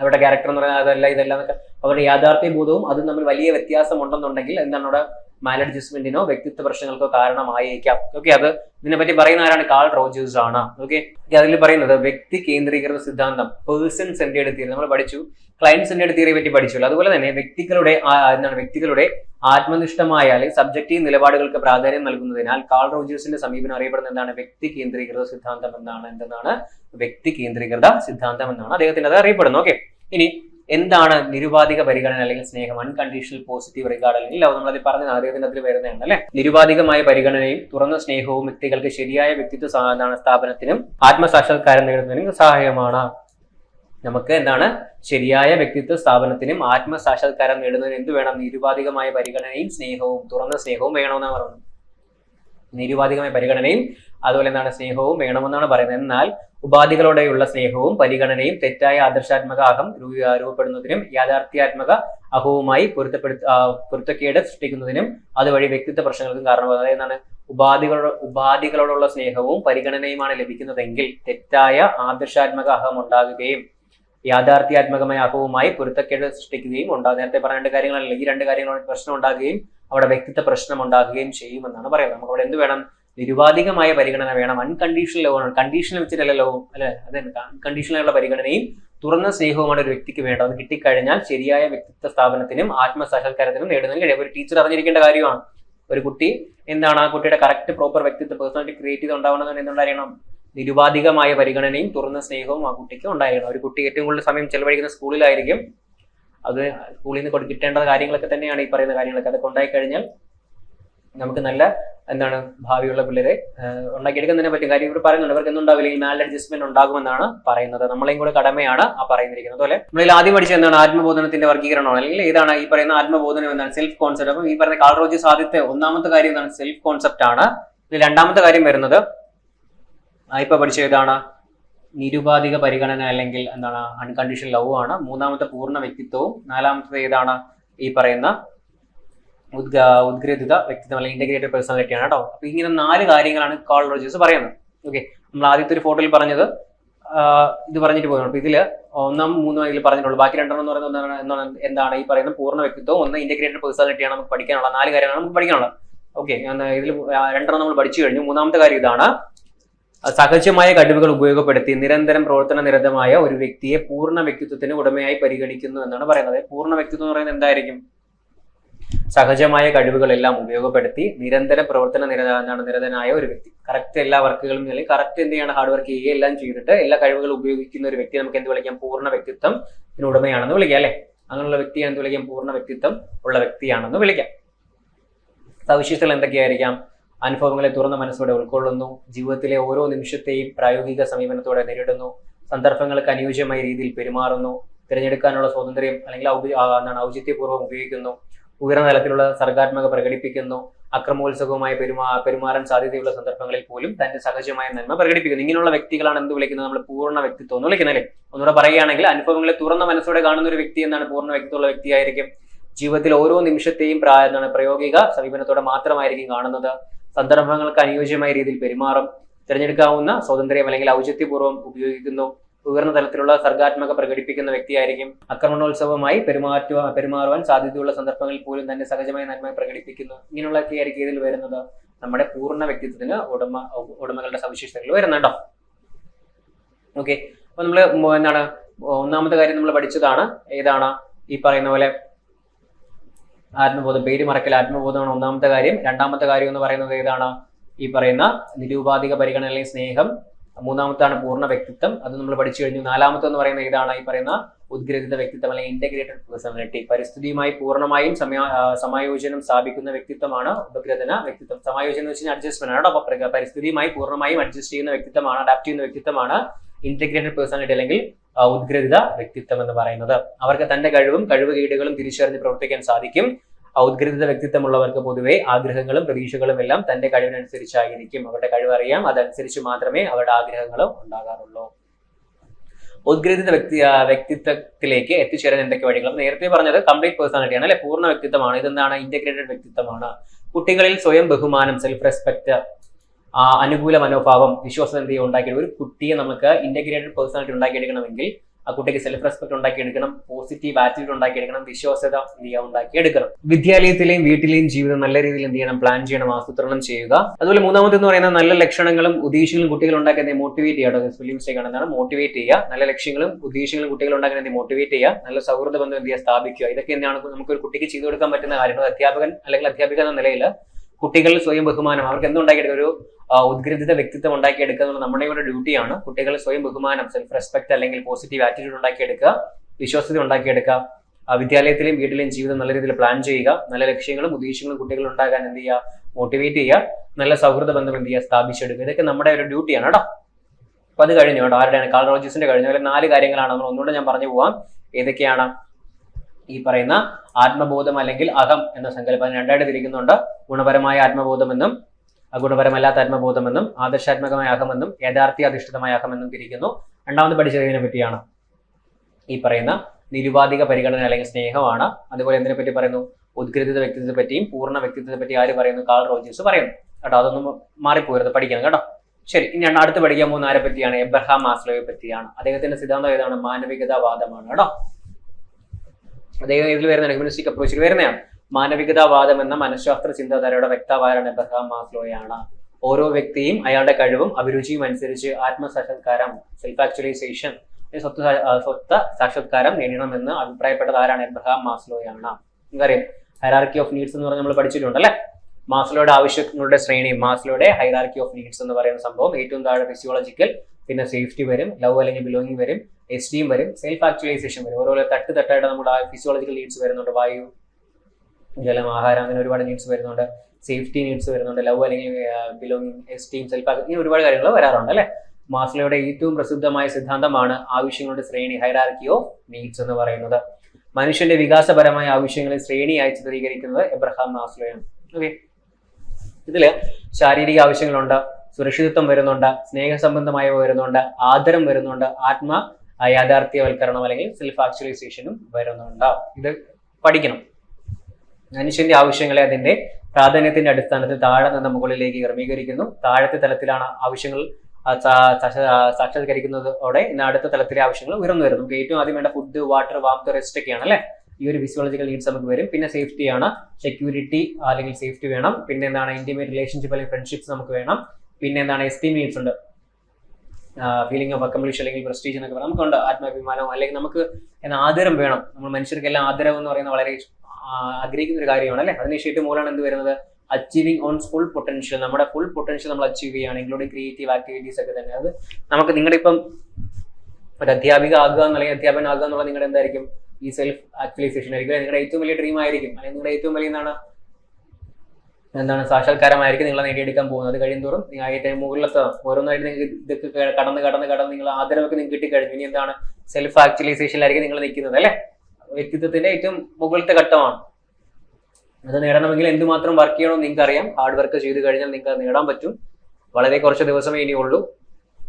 അവരുടെ ക്യാരക്ടർ എന്ന് പറയുന്നത് അതല്ല ഇതല്ല എന്നൊക്കെ. അവരുടെ യാഥാർത്ഥ്യ ബോധവും അതും തമ്മിൽ വലിയ വ്യത്യാസം ഉണ്ടെന്നുണ്ടെങ്കിൽ എന്താണ് അവിടെ മാൽ അഡ്ജസ്റ്റ്മെന്റിനോ വ്യക്തിത്വ പ്രശ്നങ്ങൾക്കോ കാരണമായേക്കാം. ഓക്കെ അത് ഇതിനെപ്പറ്റി പറയുന്ന ആരാണ്? കാൾ റോജേഴ്സ് ആണ്. ഓക്കെ അതിൽ പറയുന്നത് വ്യക്തി കേന്ദ്രീകൃത സിദ്ധാന്തം പേഴ്സൺ സെന്റേഡ് തിയറി നമ്മൾ പഠിച്ചു. ക്ലയന്റ് സെന്റേഡ് തിയറിയെ പറ്റി പഠിച്ചുള്ളൂ അതുപോലെ തന്നെ വ്യക്തികളുടെ എന്താണ് വ്യക്തികളുടെ ആത്മനിഷ്ഠമായ അല്ലെങ്കിൽ സബ്ജക്റ്റീവ് നിലപാടുകൾക്ക് പ്രാധാന്യം നൽകുന്നതിനാൽ കാൾ റോജേഴ്സിന്റെ സമീപനം അറിയപ്പെടുന്ന എന്താണ്? വ്യക്തി കേന്ദ്രീകൃത സിദ്ധാന്തം എന്നാണ്. എന്താണ് വ്യക്തി കേന്ദ്രീകൃത സിദ്ധാന്തം എന്നാണ്. അദ്ദേഹത്തിന് അത് അറിയപ്പെടുന്നത് ഓക്കെ ഇനി എന്താണ് നിരുപാധിക പരിഗണന അല്ലെങ്കിൽ സ്നേഹം? അൺകണ്ടീഷണൽ പോസിറ്റീവ് റിഗാർഡ് അല്ലെങ്കിൽ ലവ് നമ്മളത് പറഞ്ഞ അദ്ദേഹത്തിന്റെ അതിൽ വരുന്നതാണ് അല്ലെ? നിരുപാധികമായ പരിഗണനയും തുറന്ന സ്നേഹവും വ്യക്തികൾക്ക് ശരിയായ വ്യക്തിത്വ സ്ഥാപനത്തിനും ആത്മസാക്ഷാത്കാരം നേടുന്നതിനും സഹായകമാണ് നമുക്ക് എന്താണ് ശരിയായ വ്യക്തിത്വ സ്ഥാപനത്തിനും ആത്മസാക്ഷാത്കാരം നേടുന്നതിന് എന്ത് വേണം? നിരുപാധികമായ പരിഗണനയും സ്നേഹവും തുറന്ന സ്നേഹവും വേണമെന്നാണ് പറയുന്നത് നിരുപാധികമായ പരിഗണനയും അതുപോലെ എന്താണ് സ്നേഹവും വേണമെന്നാണ് പറയുന്നത്. എന്നാൽ ഉപാധികളോടെയുള്ള സ്നേഹവും പരിഗണനയും തെറ്റായ ആദർശാത്മക അഹം രൂപപ്പെടുന്നതിനും യാഥാർത്ഥ്യാത്മക അഹവുമായി പൊരുത്തപ്പെടുത്ത പൊരുത്തക്കേട് സൃഷ്ടിക്കുന്നതിനും അതുവഴി വ്യക്തിത്വ പ്രശ്നങ്ങൾക്കും കാരണമാകുന്നത് എന്താണ്? ഉപാധികളോട് ഉപാധികളോടുള്ള സ്നേഹവും പരിഗണനയുമാണ് ലഭിക്കുന്നതെങ്കിൽ തെറ്റായ ആദർശാത്മക അഹം ഉണ്ടാകുകയും യാഥാർത്ഥ്യാത്മകമായ അഹവുമായി പൊരുത്തക്കേട് സൃഷ്ടിക്കുകയും ഉണ്ടാകും നേരത്തെ പറഞ്ഞ രണ്ട് കാര്യങ്ങളല്ല? ഈ രണ്ട് കാര്യങ്ങളാണ് പ്രശ്നം ഉണ്ടാകുകയും അവിടെ വ്യക്തിത്വ പ്രശ്നം ഉണ്ടാകുകയും ചെയ്യുമെന്നാണ് പറയുന്നത്. നമുക്ക് അവിടെ എന്ത് വേണം? നിരുപാധികമായ പരിഗണന വേണം. അൺകണ്ടീഷണൽ ലോ ആണ്. കണ്ടീഷണൽ വെച്ചിട്ടല്ല ലോ അല്ലെ? അതെ അൺകണ്ടീഷണലുള്ള പരിഗണനയും തുറന്ന സ്നേഹവുമാണ് ഒരു വ്യക്തിക്ക് വേണ്ടത്. അത് കിട്ടിക്കഴിഞ്ഞാൽ ശരിയായ വ്യക്തിത്വ സ്ഥാപനത്തിനും ആത്മസാക്ഷാത്കാരത്തിനും നേടുന്നതിന് കഴിയും. ഒരു ടീച്ചർ അറിഞ്ഞിരിക്കേണ്ട കാര്യമാണ്. ഒരു കുട്ടി എന്താണ് ആ കുട്ടിയുടെ കറക്റ്റ് പ്രോപ്പർ വ്യക്തിത്വ പേഴ്സണാലിറ്റി ക്രിയേറ്റ് ചെയ്ത് ഉണ്ടാവണമെന്ന് എന്തുണ്ടായിരിക്കണം? നിരുപാധികമായ പരിഗണനയും തുറന്ന സ്നേഹവും ആ കുട്ടിക്ക് ഉണ്ടായിരിക്കണം. ഒരു കുട്ടി ഏറ്റവും കൂടുതൽ സമയം ചെലവഴിക്കുന്ന സ്കൂളിലായിരിക്കും അത് സ്കൂളിൽ നിന്ന് കൊടു- കിട്ടേണ്ട കാര്യങ്ങളൊക്കെ തന്നെയാണ് ഈ പറയുന്ന കാര്യങ്ങളൊക്കെ. അതൊക്കെ ഉണ്ടായി കഴിഞ്ഞാൽ നമുക്ക് നല്ല എന്താണ് ഭാവിയുള്ള പിള്ളേരെ ഉണ്ടാക്കിയെടുക്കാൻ ഉണ്ടാക്കിയെടുക്കുന്നതിനെ പറ്റും. കാര്യം ഇവർ പറയുന്നുണ്ട് അവർക്ക് എന്തുണ്ടാവില്ല ഈ മാൽ അഡ്ജസ്റ്റ്മെന്റ് ഉണ്ടാകുമെന്നാണ് പറയുന്നത്. നമ്മളെയും കൂടെ കടമയാണ് ആ പറയുന്നിരിക്കുന്നത്. അതുപോലെ നമ്മളിൽ ആദ്യം പഠിച്ച എന്താണ്? ആത്മബോധനത്തിന്റെ വർഗീകരണമാണ് അല്ലെങ്കിൽ ഇതാണ് ഈ പറയുന്ന ആത്മബോധനം എന്നാണ് സെൽഫ് കോൺസെപ്റ്റ് അപ്പം ഈ പറയുന്ന കാൾറോജി സാധ്യത ഒന്നാമത്തെ കാര്യം എന്താണ്? സെൽഫ് കോൺസെപ്റ്റ് ആണ്. ഇതിൽ രണ്ടാമത്തെ കാര്യം വരുന്നത്. ഇപ്പൊ പഠിച്ച ഏതാണ്? നിരുപാധിക പരിഗണന അല്ലെങ്കിൽ എന്താണ് അൺകണ്ടീഷണൽ ലവ് ആണ്. മൂന്നാമത്തെ പൂർണ വ്യക്തിത്വവും നാലാമത്തത് ഏതാണ് ഈ പറയുന്ന ഉദ്ഗ ഉദ്ഗ്രഥിത വ്യക്തിത്വം അല്ലെങ്കിൽ ഇന്റഗ്രേറ്റഡ് പേഴ്സണാലിറ്റി ആണ് കേട്ടോ. അപ്പൊ ഇങ്ങനെ നാല് കാര്യങ്ങളാണ് കാൾ റോജേഴ്സ് പറയുന്നത്. ഓക്കെ നമ്മൾ ആദ്യത്തെ ഒരു ഫോട്ടോയിൽ പറഞ്ഞത് ഇത് പറഞ്ഞിട്ട് പോകുന്നു ഇതിൽ ഒന്നാം മൂന്നും ഇതിൽ പറഞ്ഞിട്ടുള്ളൂ. ബാക്കി രണ്ടെണ്ണം എന്ന് പറയുന്നത് എന്താണ് എന്താണ് ഈ പറയുന്ന പൂർണ വ്യക്തിത്വം ഒന്ന് ഇന്റഗ്രേറ്റഡ് പേഴ്സണാലിറ്റിയാണ് നമുക്ക് പഠിക്കാനുള്ള നാല് കാര്യങ്ങളാണ് നമുക്ക് പഠിക്കാനുള്ളത്. ഓക്കെ ഇതിൽ രണ്ടെണ്ണം നമ്മൾ പഠിച്ചു കഴിഞ്ഞു. മൂന്നാമത്തെ കാര്യം ഇതാണ് സഹജമായ കഴിവുകൾ ഉപയോഗപ്പെടുത്തി നിരന്തരം പ്രവർത്തന നിരതമായ ഒരു വ്യക്തിയെ പൂർണ വ്യക്തിത്വത്തിന് ഉടമയായി പരിഗണിക്കുന്നു എന്നാണ് പറയുന്നത്. പൂർണ വ്യക്തിത്വം എന്ന് പറയുന്നത് എന്തായിരിക്കും? സഹജമായ കഴിവുകളെല്ലാം ഉപയോഗപ്പെടുത്തി നിരന്തര പ്രവർത്തന നിര നിരതനായ ഒരു വ്യക്തി. കറക്റ്റ് എല്ലാ വർക്കുകളും അല്ലെങ്കിൽ കറക്റ്റ് എന്ത് ചെയ്യണം ഹാർഡ് വർക്ക് ചെയ്യുക എല്ലാം ചെയ്തിട്ട് എല്ലാ കഴിവുകളും ഉപയോഗിക്കുന്ന ഒരു വ്യക്തി നമുക്ക് എന്ത് വിളിക്കാം? പൂർണ വ്യക്തിത്വം ഉടമയാണെന്ന് വിളിക്കാം അല്ലെ? അങ്ങനെയുള്ള വ്യക്തിയെ എന്ത് വിളിക്കാം? പൂർണ വ്യക്തിത്വം ഉള്ള വ്യക്തിയാണെന്ന് വിളിക്കാം. സവിശേഷതകൾ എന്തൊക്കെയായിരിക്കാം? അനുഭവങ്ങളെ തുറന്ന മനസ്സോടെ ഉൾക്കൊള്ളുന്നു. ജീവിതത്തിലെ ഓരോ നിമിഷത്തെയും പ്രായോഗിക സമീപനത്തോടെ നേരിടുന്നു. സന്ദർഭങ്ങൾക്ക് അനുയോജ്യമായ രീതിയിൽ പെരുമാറുന്നു. തിരഞ്ഞെടുക്കാനുള്ള സ്വാതന്ത്ര്യം അല്ലെങ്കിൽ എന്താണ് ഔചിത്യപൂർവം ഉപയോഗിക്കുന്നു. ഉയർന്ന തലത്തിലുള്ള സർഗാത്മക പ്രകടിപ്പിക്കുന്നു. അക്രമോത്സുകമായി പെരുമാ പെരുമാറാൻ സാധ്യതയുള്ള സന്ദർഭങ്ങളിൽ പോലും തന്റെ സഹജമായ നന്മ പ്രകടിപ്പിക്കുന്നു. ഇങ്ങനെയുള്ള വ്യക്തികളാണ് എന്ത് വിളിക്കുന്നത്? നമ്മൾ പൂർണ വ്യക്തിത്വം എന്ന് വിളിക്കുന്നത് അല്ലേ? ഒന്നുകൂടെ പറയുകയാണെങ്കിൽ അനുഭവങ്ങളെ തുറന്ന മനസ്സോടെ കാണുന്ന ഒരു വ്യക്തി എന്നാണ് പൂർണ വ്യക്തിത്വമുള്ള വ്യക്തിയായിരിക്കും. ജീവിതത്തിൽ ഓരോ നിമിഷത്തെയും പ്രായ പ്രായോഗിക സമീപനത്തോടെ മാത്രമായിരിക്കും കാണുന്നത്. സന്ദർഭങ്ങൾക്ക് അനുയോജ്യമായ രീതിയിൽ പെരുമാറും. തിരഞ്ഞെടുക്കാവുന്ന സ്വാതന്ത്ര്യം അല്ലെങ്കിൽ ഔചിത്യപൂർവം ഉപയോഗിക്കുന്നു. ഉയർന്ന തലത്തിലുള്ള സർഗാത്മക പ്രകടിപ്പിക്കുന്ന വ്യക്തിയായിരിക്കും. ആക്രമണോത്സവമായി പെരുമാറ്റുക പെരുമാറുവാൻ സാധ്യതയുള്ള സന്ദർഭങ്ങളിൽ പോലും തന്നെ സഹജമായ നന്മ പ്രകടിപ്പിക്കുന്നു. ഇങ്ങനെയുള്ളൊക്കെ ആയിരിക്കും ഇതിൽ വരുന്നത്. നമ്മുടെ പൂർണ വ്യക്തിത്വത്തിന് ഉടമ ഉടമകളുടെ സവിശേഷതകൾ വരുന്നുണ്ടോ ഓക്കെ അപ്പൊ നമ്മൾ എന്താണ് ഒന്നാമത്തെ കാര്യം നമ്മൾ പഠിച്ചതാണ്. ഏതാണ്? ഈ പറയുന്ന പോലെ ആത്മബോധം പേര് മറക്കൽ ആത്മബോധമാണ് ഒന്നാമത്തെ കാര്യം. രണ്ടാമത്തെ കാര്യം എന്ന് പറയുന്നത് ഏതാണ്? ഈ പറയുന്ന നിരൂപാധിക പരിഗണന അല്ലെങ്കിൽ സ്നേഹം മൂന്നാമത്താണ് പൂർണ വ്യക്തിത്വം. അത് നമ്മൾ പഠിച്ചു കഴിഞ്ഞു. നാലാമത്തെ എന്ന് പറയുന്നത് ഏതാണ്? ഈ പറയുന്ന ഉദ്ഗ്രഥിത വ്യക്തിത്വം അല്ലെങ്കിൽ ഇന്റഗ്രേറ്റഡ് പേഴ്സണാലിറ്റി പരിസ്ഥിതിയുമായി പൂർണമായും സമായോജനം സ്ഥാപിക്കുന്ന വ്യക്തിത്വമാണ് ഉപഗ്രഥന വ്യക്തിത്വം. സമായോജനം എന്ന് വെച്ചാൽ അഡ്ജസ്റ്റ്മെന്റ് ആണ്. പരിസ്ഥിതിയുമായി പൂർണമായും അഡ്ജസ്റ്റ് ചെയ്യുന്ന വ്യക്തിത്വമാണ് അഡാപ്റ്റ് ചെയ്യുന്ന വ്യക്തിത്വമാണ് ഇന്റഗ്രേറ്റഡ് പേഴ്സണാലിറ്റി അല്ലെങ്കിൽ ഔദ്ഗ്രഥിത വ്യക്തിത്വം എന്ന് പറയുന്നത്. അവർക്ക് തന്റെ കഴിവും കഴിവ് കീടുകളും തിരിച്ചറിഞ്ഞ് പ്രവർത്തിക്കാൻ സാധിക്കും. ഔദ്ഗ്രഥിത വ്യക്തിത്വമുള്ളവർക്ക് പൊതുവെ ആഗ്രഹങ്ങളും പ്രതീക്ഷകളും എല്ലാം തന്റെ കഴിവിനനുസരിച്ചായിരിക്കും. അവരുടെ കഴിവറിയാം അതനുസരിച്ച് മാത്രമേ അവരുടെ ആഗ്രഹങ്ങളും ഉണ്ടാകാറുള്ളൂ. ഉദ്ഗ്രഥിത വ്യക്തി വ്യക്തിത്വത്തിലേക്ക് എത്തിച്ചേരാൻ എന്തൊക്കെ വഴികളും നേരത്തെ പറഞ്ഞത് കംപ്ലീറ്റ് പേഴ്സണാലിറ്റി ആണ് അല്ലെ? പൂർണ വ്യക്തിത്വമാണ്. ഇതെന്താണ്? ഇന്റഗ്രേറ്റഡ് വ്യക്തിത്വമാണ്. കുട്ടികളിൽ സ്വയം ബഹുമാനം സെൽഫ് റെസ്പെക്ട് അനുകൂല മനോഭാവം വിശ്വാസം എന്ത് ചെയ്യും ഉണ്ടാക്കിയെടുക്കും ഒരു കുട്ടിയെ നമുക്ക് ഇന്റഗ്രേറ്റഡ് പേഴ്സണാലിറ്റി ഉണ്ടാക്കിയെടുക്കണമെങ്കിൽ ആ കുട്ടിക്ക് സെൽഫ് റെസ്പെക്ട് ഉണ്ടാക്കിയെടുക്കണം പോസിറ്റീവ് ആറ്റിറ്റ്യൂഡ് ഉണ്ടാക്കിയെടുക്കണം വിശ്വാസ്യത എന്ത് ചെയ്യാൻ ഉണ്ടാക്കിയെടുക്കണം. വിദ്യാലയത്തിലെയും വീട്ടിലെയും ജീവിതം നല്ല രീതിയിൽ എന്ത് ചെയ്യണം? പ്ലാൻ ചെയ്യണം ആസൂത്രണം ചെയ്യുക. അതുപോലെ മൂന്നാമത്തെ എന്ന് പറയുന്നത് നല്ല ലക്ഷണങ്ങളും ഉദ്ദേശങ്ങളും കുട്ടികൾ ഉണ്ടാക്കാൻ മോട്ടിവേറ്റ് ചെയ്യുക വലിയ മിസ്റ്റേക്ക് ആണ്. മോട്ടിവേറ്റ് ചെയ്യുക. നല്ല ലക്ഷ്യങ്ങളും ഉദ്ദേശങ്ങളും കുട്ടികൾ ഉണ്ടാക്കാൻ മോട്ടിവേറ്റ് ചെയ്യുക? നല്ല സൗഹൃദ ബന്ധം എന്ത് ചെയ്യുക? സ്ഥാപിക്കുക. ഇതൊക്കെ എന്താണ്? നമുക്ക് ഒരു കുട്ടിക്ക് ചെയ്തു കൊടുക്കാൻ പറ്റുന്ന കാര്യങ്ങൾ. അധ്യാപകൻ അല്ലെങ്കിൽ അധ്യാപിക എന്ന നിലയിൽ കുട്ടികളിൽ സ്വയം ബഹുമാനം. അവർക്ക് എന്തുണ്ടാക്കിയെടുക്കുക ഒരു ആ, ഉദ്ഗ്രഥിത വ്യക്തിത്വം ഉണ്ടാക്കിയെടുക്കുക എന്നുള്ള നമ്മുടെ ഒരു ഡ്യൂട്ടിയാണ് കുട്ടികൾ സ്വയം ബഹുമാനം സെൽഫ് റെസ്പെക്ട് അല്ലെങ്കിൽ പോസിറ്റീവ് ആറ്റിറ്റ്യൂഡ് ഉണ്ടാക്കിയെടുക്കുക വിശ്വാസ്യത ഉണ്ടാക്കിയെടുക്കുക വിദ്യാലയത്തിലും വീട്ടിലെയും ജീവിതം നല്ല രീതിയിൽ പ്ലാൻ ചെയ്യുക നല്ല ലക്ഷ്യങ്ങളും ഉദ്ദേശങ്ങളും കുട്ടികൾ ഉണ്ടാകാൻ എന്ത് ചെയ്യുക മോട്ടിവേറ്റ് ചെയ്യുക നല്ല സൗഹൃദ ബന്ധം എന്ത് ചെയ്യുക സ്ഥാപിച്ചെടുക്കുക. ഇതൊക്കെ നമ്മുടെ ഒരു ഡ്യൂട്ടിയാണ് കേട്ടോ. അപ്പൊ അത് കഴിഞ്ഞു കേട്ടോ. ആരുടെയാണ്? കാൾ റോജേഴ്സിന്റെ കഴിഞ്ഞു. അല്ലെങ്കിൽ നാല് കാര്യങ്ങളാണ് നമ്മൾ ഒന്നുകൂടെ ഞാൻ പറഞ്ഞു പോവാം. ഏതൊക്കെയാണ് ഈ പറയുന്ന ആത്മബോധം അല്ലെങ്കിൽ അഹം എന്ന സങ്കല്പം? രണ്ടായിട്ട് തിരിക്കുന്നുണ്ട്. ഗുണപരമായ ആത്മബോധമെന്നും അഗുണപരമല്ലാത്ത ആത്മബോധമെന്നും ആദർശാത്മകമായ അഹമെന്നും യാഥാർത്ഥ്യാധിഷ്ഠിതമായ അഹമെന്നും തിരിക്കുന്നു. രണ്ടാമത് പഠിച്ചതിനെ പറ്റിയാണ് ഈ പറയുന്ന നിരുപാധിക പരിഗണന അല്ലെങ്കിൽ സ്നേഹമാണ്. അതുപോലെ എന്തിനെ പറ്റി പറയുന്നു? ഉദ്ഗ്രഥിത വ്യക്തിത്വത്തെ പറ്റിയും പൂർണ വ്യക്തിത്വത്തെ പറ്റി ആര് പറയുന്നു? കാൾ റോജേഴ്സ് പറയുന്നു. കേട്ടോ അതൊന്നും മാറിപ്പോരുത് പഠിക്കണം കേട്ടോ. ശരി ഇനി അടുത്ത് പഠിക്കാൻ പോകുന്ന ആരെ പറ്റിയാണ്? എബ്രഹാം മാസ്ലോയെ പറ്റിയാണ്. അദ്ദേഹത്തിന്റെ സിദ്ധാന്തം ഏതാണ്? മാനവികതാവാദമാണ് കേട്ടോ. അദ്ദേഹം ഇതിൽ വരുന്ന ഹ്യൂമനിസ്റ്റിക് അപ്രോച്ചിൽ വരുന്നതാണ്. മാനവികതാവാദം എന്ന മനഃശാസ്ത്ര ചിന്താധാരയുടെ വ്യക്താവാരാണ് എബ്രഹാം മാസ്ലോയാണ്. ഓരോ വ്യക്തിയും അയാളുടെ കഴിവും അഭിരുചിയും അനുസരിച്ച് ആത്മസാക്ഷാത്കാരം സെൽഫ് ആക്ച്വലൈസേഷൻ സ്വത്ത് സ്വത്ത് സാക്ഷാത്കാരം നേടണമെന്ന് അഭിപ്രായപ്പെട്ടത് ആരാണ്? എബ്രഹാം മാസ്ലോയാണ്. നിങ്ങൾക്കറിയാം ഹൈറാർക്കി ഓഫ് നീഡ്സ് എന്ന് പറഞ്ഞ് നമ്മൾ പഠിച്ചിട്ടുണ്ട് അല്ലേ മാസ്ലോയുടെ ആവശ്യങ്ങളുടെ ശ്രേണി മാസ്ലോയുടെ ഹൈറാർക്കി ഓഫ് നീഡ്സ് എന്ന് പറയുന്ന സംഭവം ഏറ്റവും താഴെ ഫിസിയോളജിക്കൽ പിന്നെ സേഫ്റ്റി വരും ലവ് അല്ലെങ്കിൽ ബിലോങ്ങിങ് വരും എസ്റ്റീം വരും സെൽഫ് ആക്ച്വലൈസേഷൻ വരും. ഓരോ തട്ട് തട്ടായിട്ട് നമ്മുടെ ഫിസിയോളജിക്കൽ നീഡ്സ് വരുന്നുണ്ട്. വായു ജലം ആഹാരം അങ്ങനെ ഒരുപാട് നീഡ്സ് വരുന്നുണ്ട്. സേഫ്റ്റി നീഡ്സ് വരുന്നുണ്ട്. ലവ് അല്ലെങ്കിൽ ബിലോങ്ങിങ് എസ്റ്റീം സെൽഫ് ഇങ്ങനെ ഒരുപാട് കാര്യങ്ങൾ വരാറുണ്ട് അല്ലെ? മാസ്ലോയുടെ ഏറ്റവും പ്രസിദ്ധമായ സിദ്ധാന്തമാണ് ആവശ്യങ്ങളുടെ ശ്രേണി ഹൈറാർക്കി ഓഫ് നീഡ്സ് എന്ന് പറയുന്നത്. മനുഷ്യന്റെ വികാസപരമായ ആവശ്യങ്ങളെ ശ്രേണിയായി ചിത്രീകരിക്കുന്നത് എബ്രഹാം മാസ്ലോയാണ്. ഓക്കെ ഇതിൽ ശാരീരിക ആവശ്യങ്ങളുണ്ട് സുരക്ഷിതത്വം വരുന്നുണ്ട് സ്നേഹസംബന്ധമായവ വരുന്നുണ്ട് ആദരം വരുന്നുണ്ട് ആത്മ യാഥാർത്ഥ്യവൽക്കരണം അല്ലെങ്കിൽ സെൽഫ് ആക്ച്വലൈസേഷനും വരുന്നുണ്ട്. ഇത് പഠിക്കണം. മനുഷ്യന്റെ ആവശ്യങ്ങളെ അതിന്റെ പ്രാധാന്യത്തിന്റെ അടിസ്ഥാനത്തിൽ താഴെ നിന്ന് മുകളിലേക്ക് ക്രമീകരിക്കുന്നു. താഴത്തെ തലത്തിലാണ് ആവശ്യങ്ങൾ സാക്ഷാത്കരിക്കുന്നതോടെ ഇന്ന് അടുത്ത തലത്തിലെ ആവശ്യങ്ങൾ ഉയർന്നു വരുന്നു. ഏറ്റവും ആദ്യം വേണ്ട ഫുഡ് വാട്ടർ വാംത്ത് റെസ്റ്റ് ഒക്കെയാണ് അല്ലെ? ഈ ഒരു ഫിസിയോളജിക്കൽ നീഡ്സ് നമുക്ക് വരും. പിന്നെ സേഫ്റ്റി ആണ്. സെക്യൂരിറ്റി അല്ലെങ്കിൽ സേഫ്റ്റി വേണം. പിന്നെ എന്താണ്? ഇന്റിമേറ്റ് റിലേഷൻഷിപ്പ് അല്ലെങ്കിൽ ഫ്രണ്ട്ഷിപ്സ് നമുക്ക് വേണം. പിന്നെ എന്താണ്? എസ്റ്റീം നീഡ്സ് ഉണ്ട്. ഫീലിംഗ് ഓഫ് അക്കംപ്ലിഷ് അല്ലെങ്കിൽ പ്രസ്റ്റീജ് എന്നൊക്കെ നമുക്കുണ്ട്. ആത്മാഭിമാനം. അല്ലെങ്കിൽ നമുക്ക് ആദരം വേണം. നമ്മൾ മനുഷ്യർക്കെല്ലാം ആദരം എന്ന് പറയുന്നത് വളരെ ആഗ്രഹിക്കുന്ന ഒരു കാര്യമാണ് അല്ലെ അതിനുശേഷം മൂലമാണ് എന്ത് വരുന്നത്? അച്ചീവിങ് ഓൺ ഫുൾ പൊട്ടൻഷ്യൽ നമ്മുടെ ഫുൾ പൊട്ടൻഷ്യൽ നമ്മൾ അച്ചീവ് ചെയ്യുകയാണ് ഇൻക്ലൂഡിങ് ക്രിയേറ്റീവ് ആക്ടിവിറ്റീസ് ഒക്കെ തന്നെ. അത് നമുക്ക് നിങ്ങളുടെ ഇപ്പം ഒരു അധ്യാപിക ആകുക അല്ലെങ്കിൽ അധ്യാപകൻ ആകുക എന്നുള്ള നിങ്ങളുടെ എന്തായിരിക്കും? ഈ സെൽഫ് ആക്ച്വലൈസേഷൻ ആയിരിക്കും നിങ്ങളുടെ ഏറ്റവും വലിയ ഡ്രീം ആയിരിക്കും. അല്ലെങ്കിൽ നിങ്ങളുടെ ഏറ്റവും വലിയ എന്താണ്? എന്താണ്? സാക്ഷാത്കാരമായിരിക്കും നിങ്ങളെ നേടിയെടുക്കാൻ പോകുന്നത്. നിങ്ങൾ ആയിട്ട് മുകളിലത്തെ ഓരോന്നായിട്ട് നിങ്ങൾക്ക് ഇതൊക്കെ കടന്ന് കടന്ന് കടന്ന് നിങ്ങൾ ആദരവൊക്കെ നിങ്ങൾക്ക് കിട്ടിക്കഴിഞ്ഞു. ഇനി എന്താണ്? സെൽഫ് ആക്ച്വലൈസേഷനിലായിരിക്കും നിങ്ങൾ നിൽക്കുന്നത് അല്ലെ? വ്യക്തിത്വത്തിന്റെ ഏറ്റവും മുകളിലത്തെ ഘട്ടമാണ്. അത് നേടണമെങ്കിൽ എന്തുമാത്രം വർക്ക് ചെയ്യണമെന്ന് നിങ്ങൾക്ക് അറിയാം ഹാർഡ് വർക്ക് ചെയ്ത് കഴിഞ്ഞാൽ നിങ്ങൾക്ക് അത് നേടാൻ പറ്റും. വളരെ കുറച്ച് ദിവസമേ ഇനിയുള്ളൂ.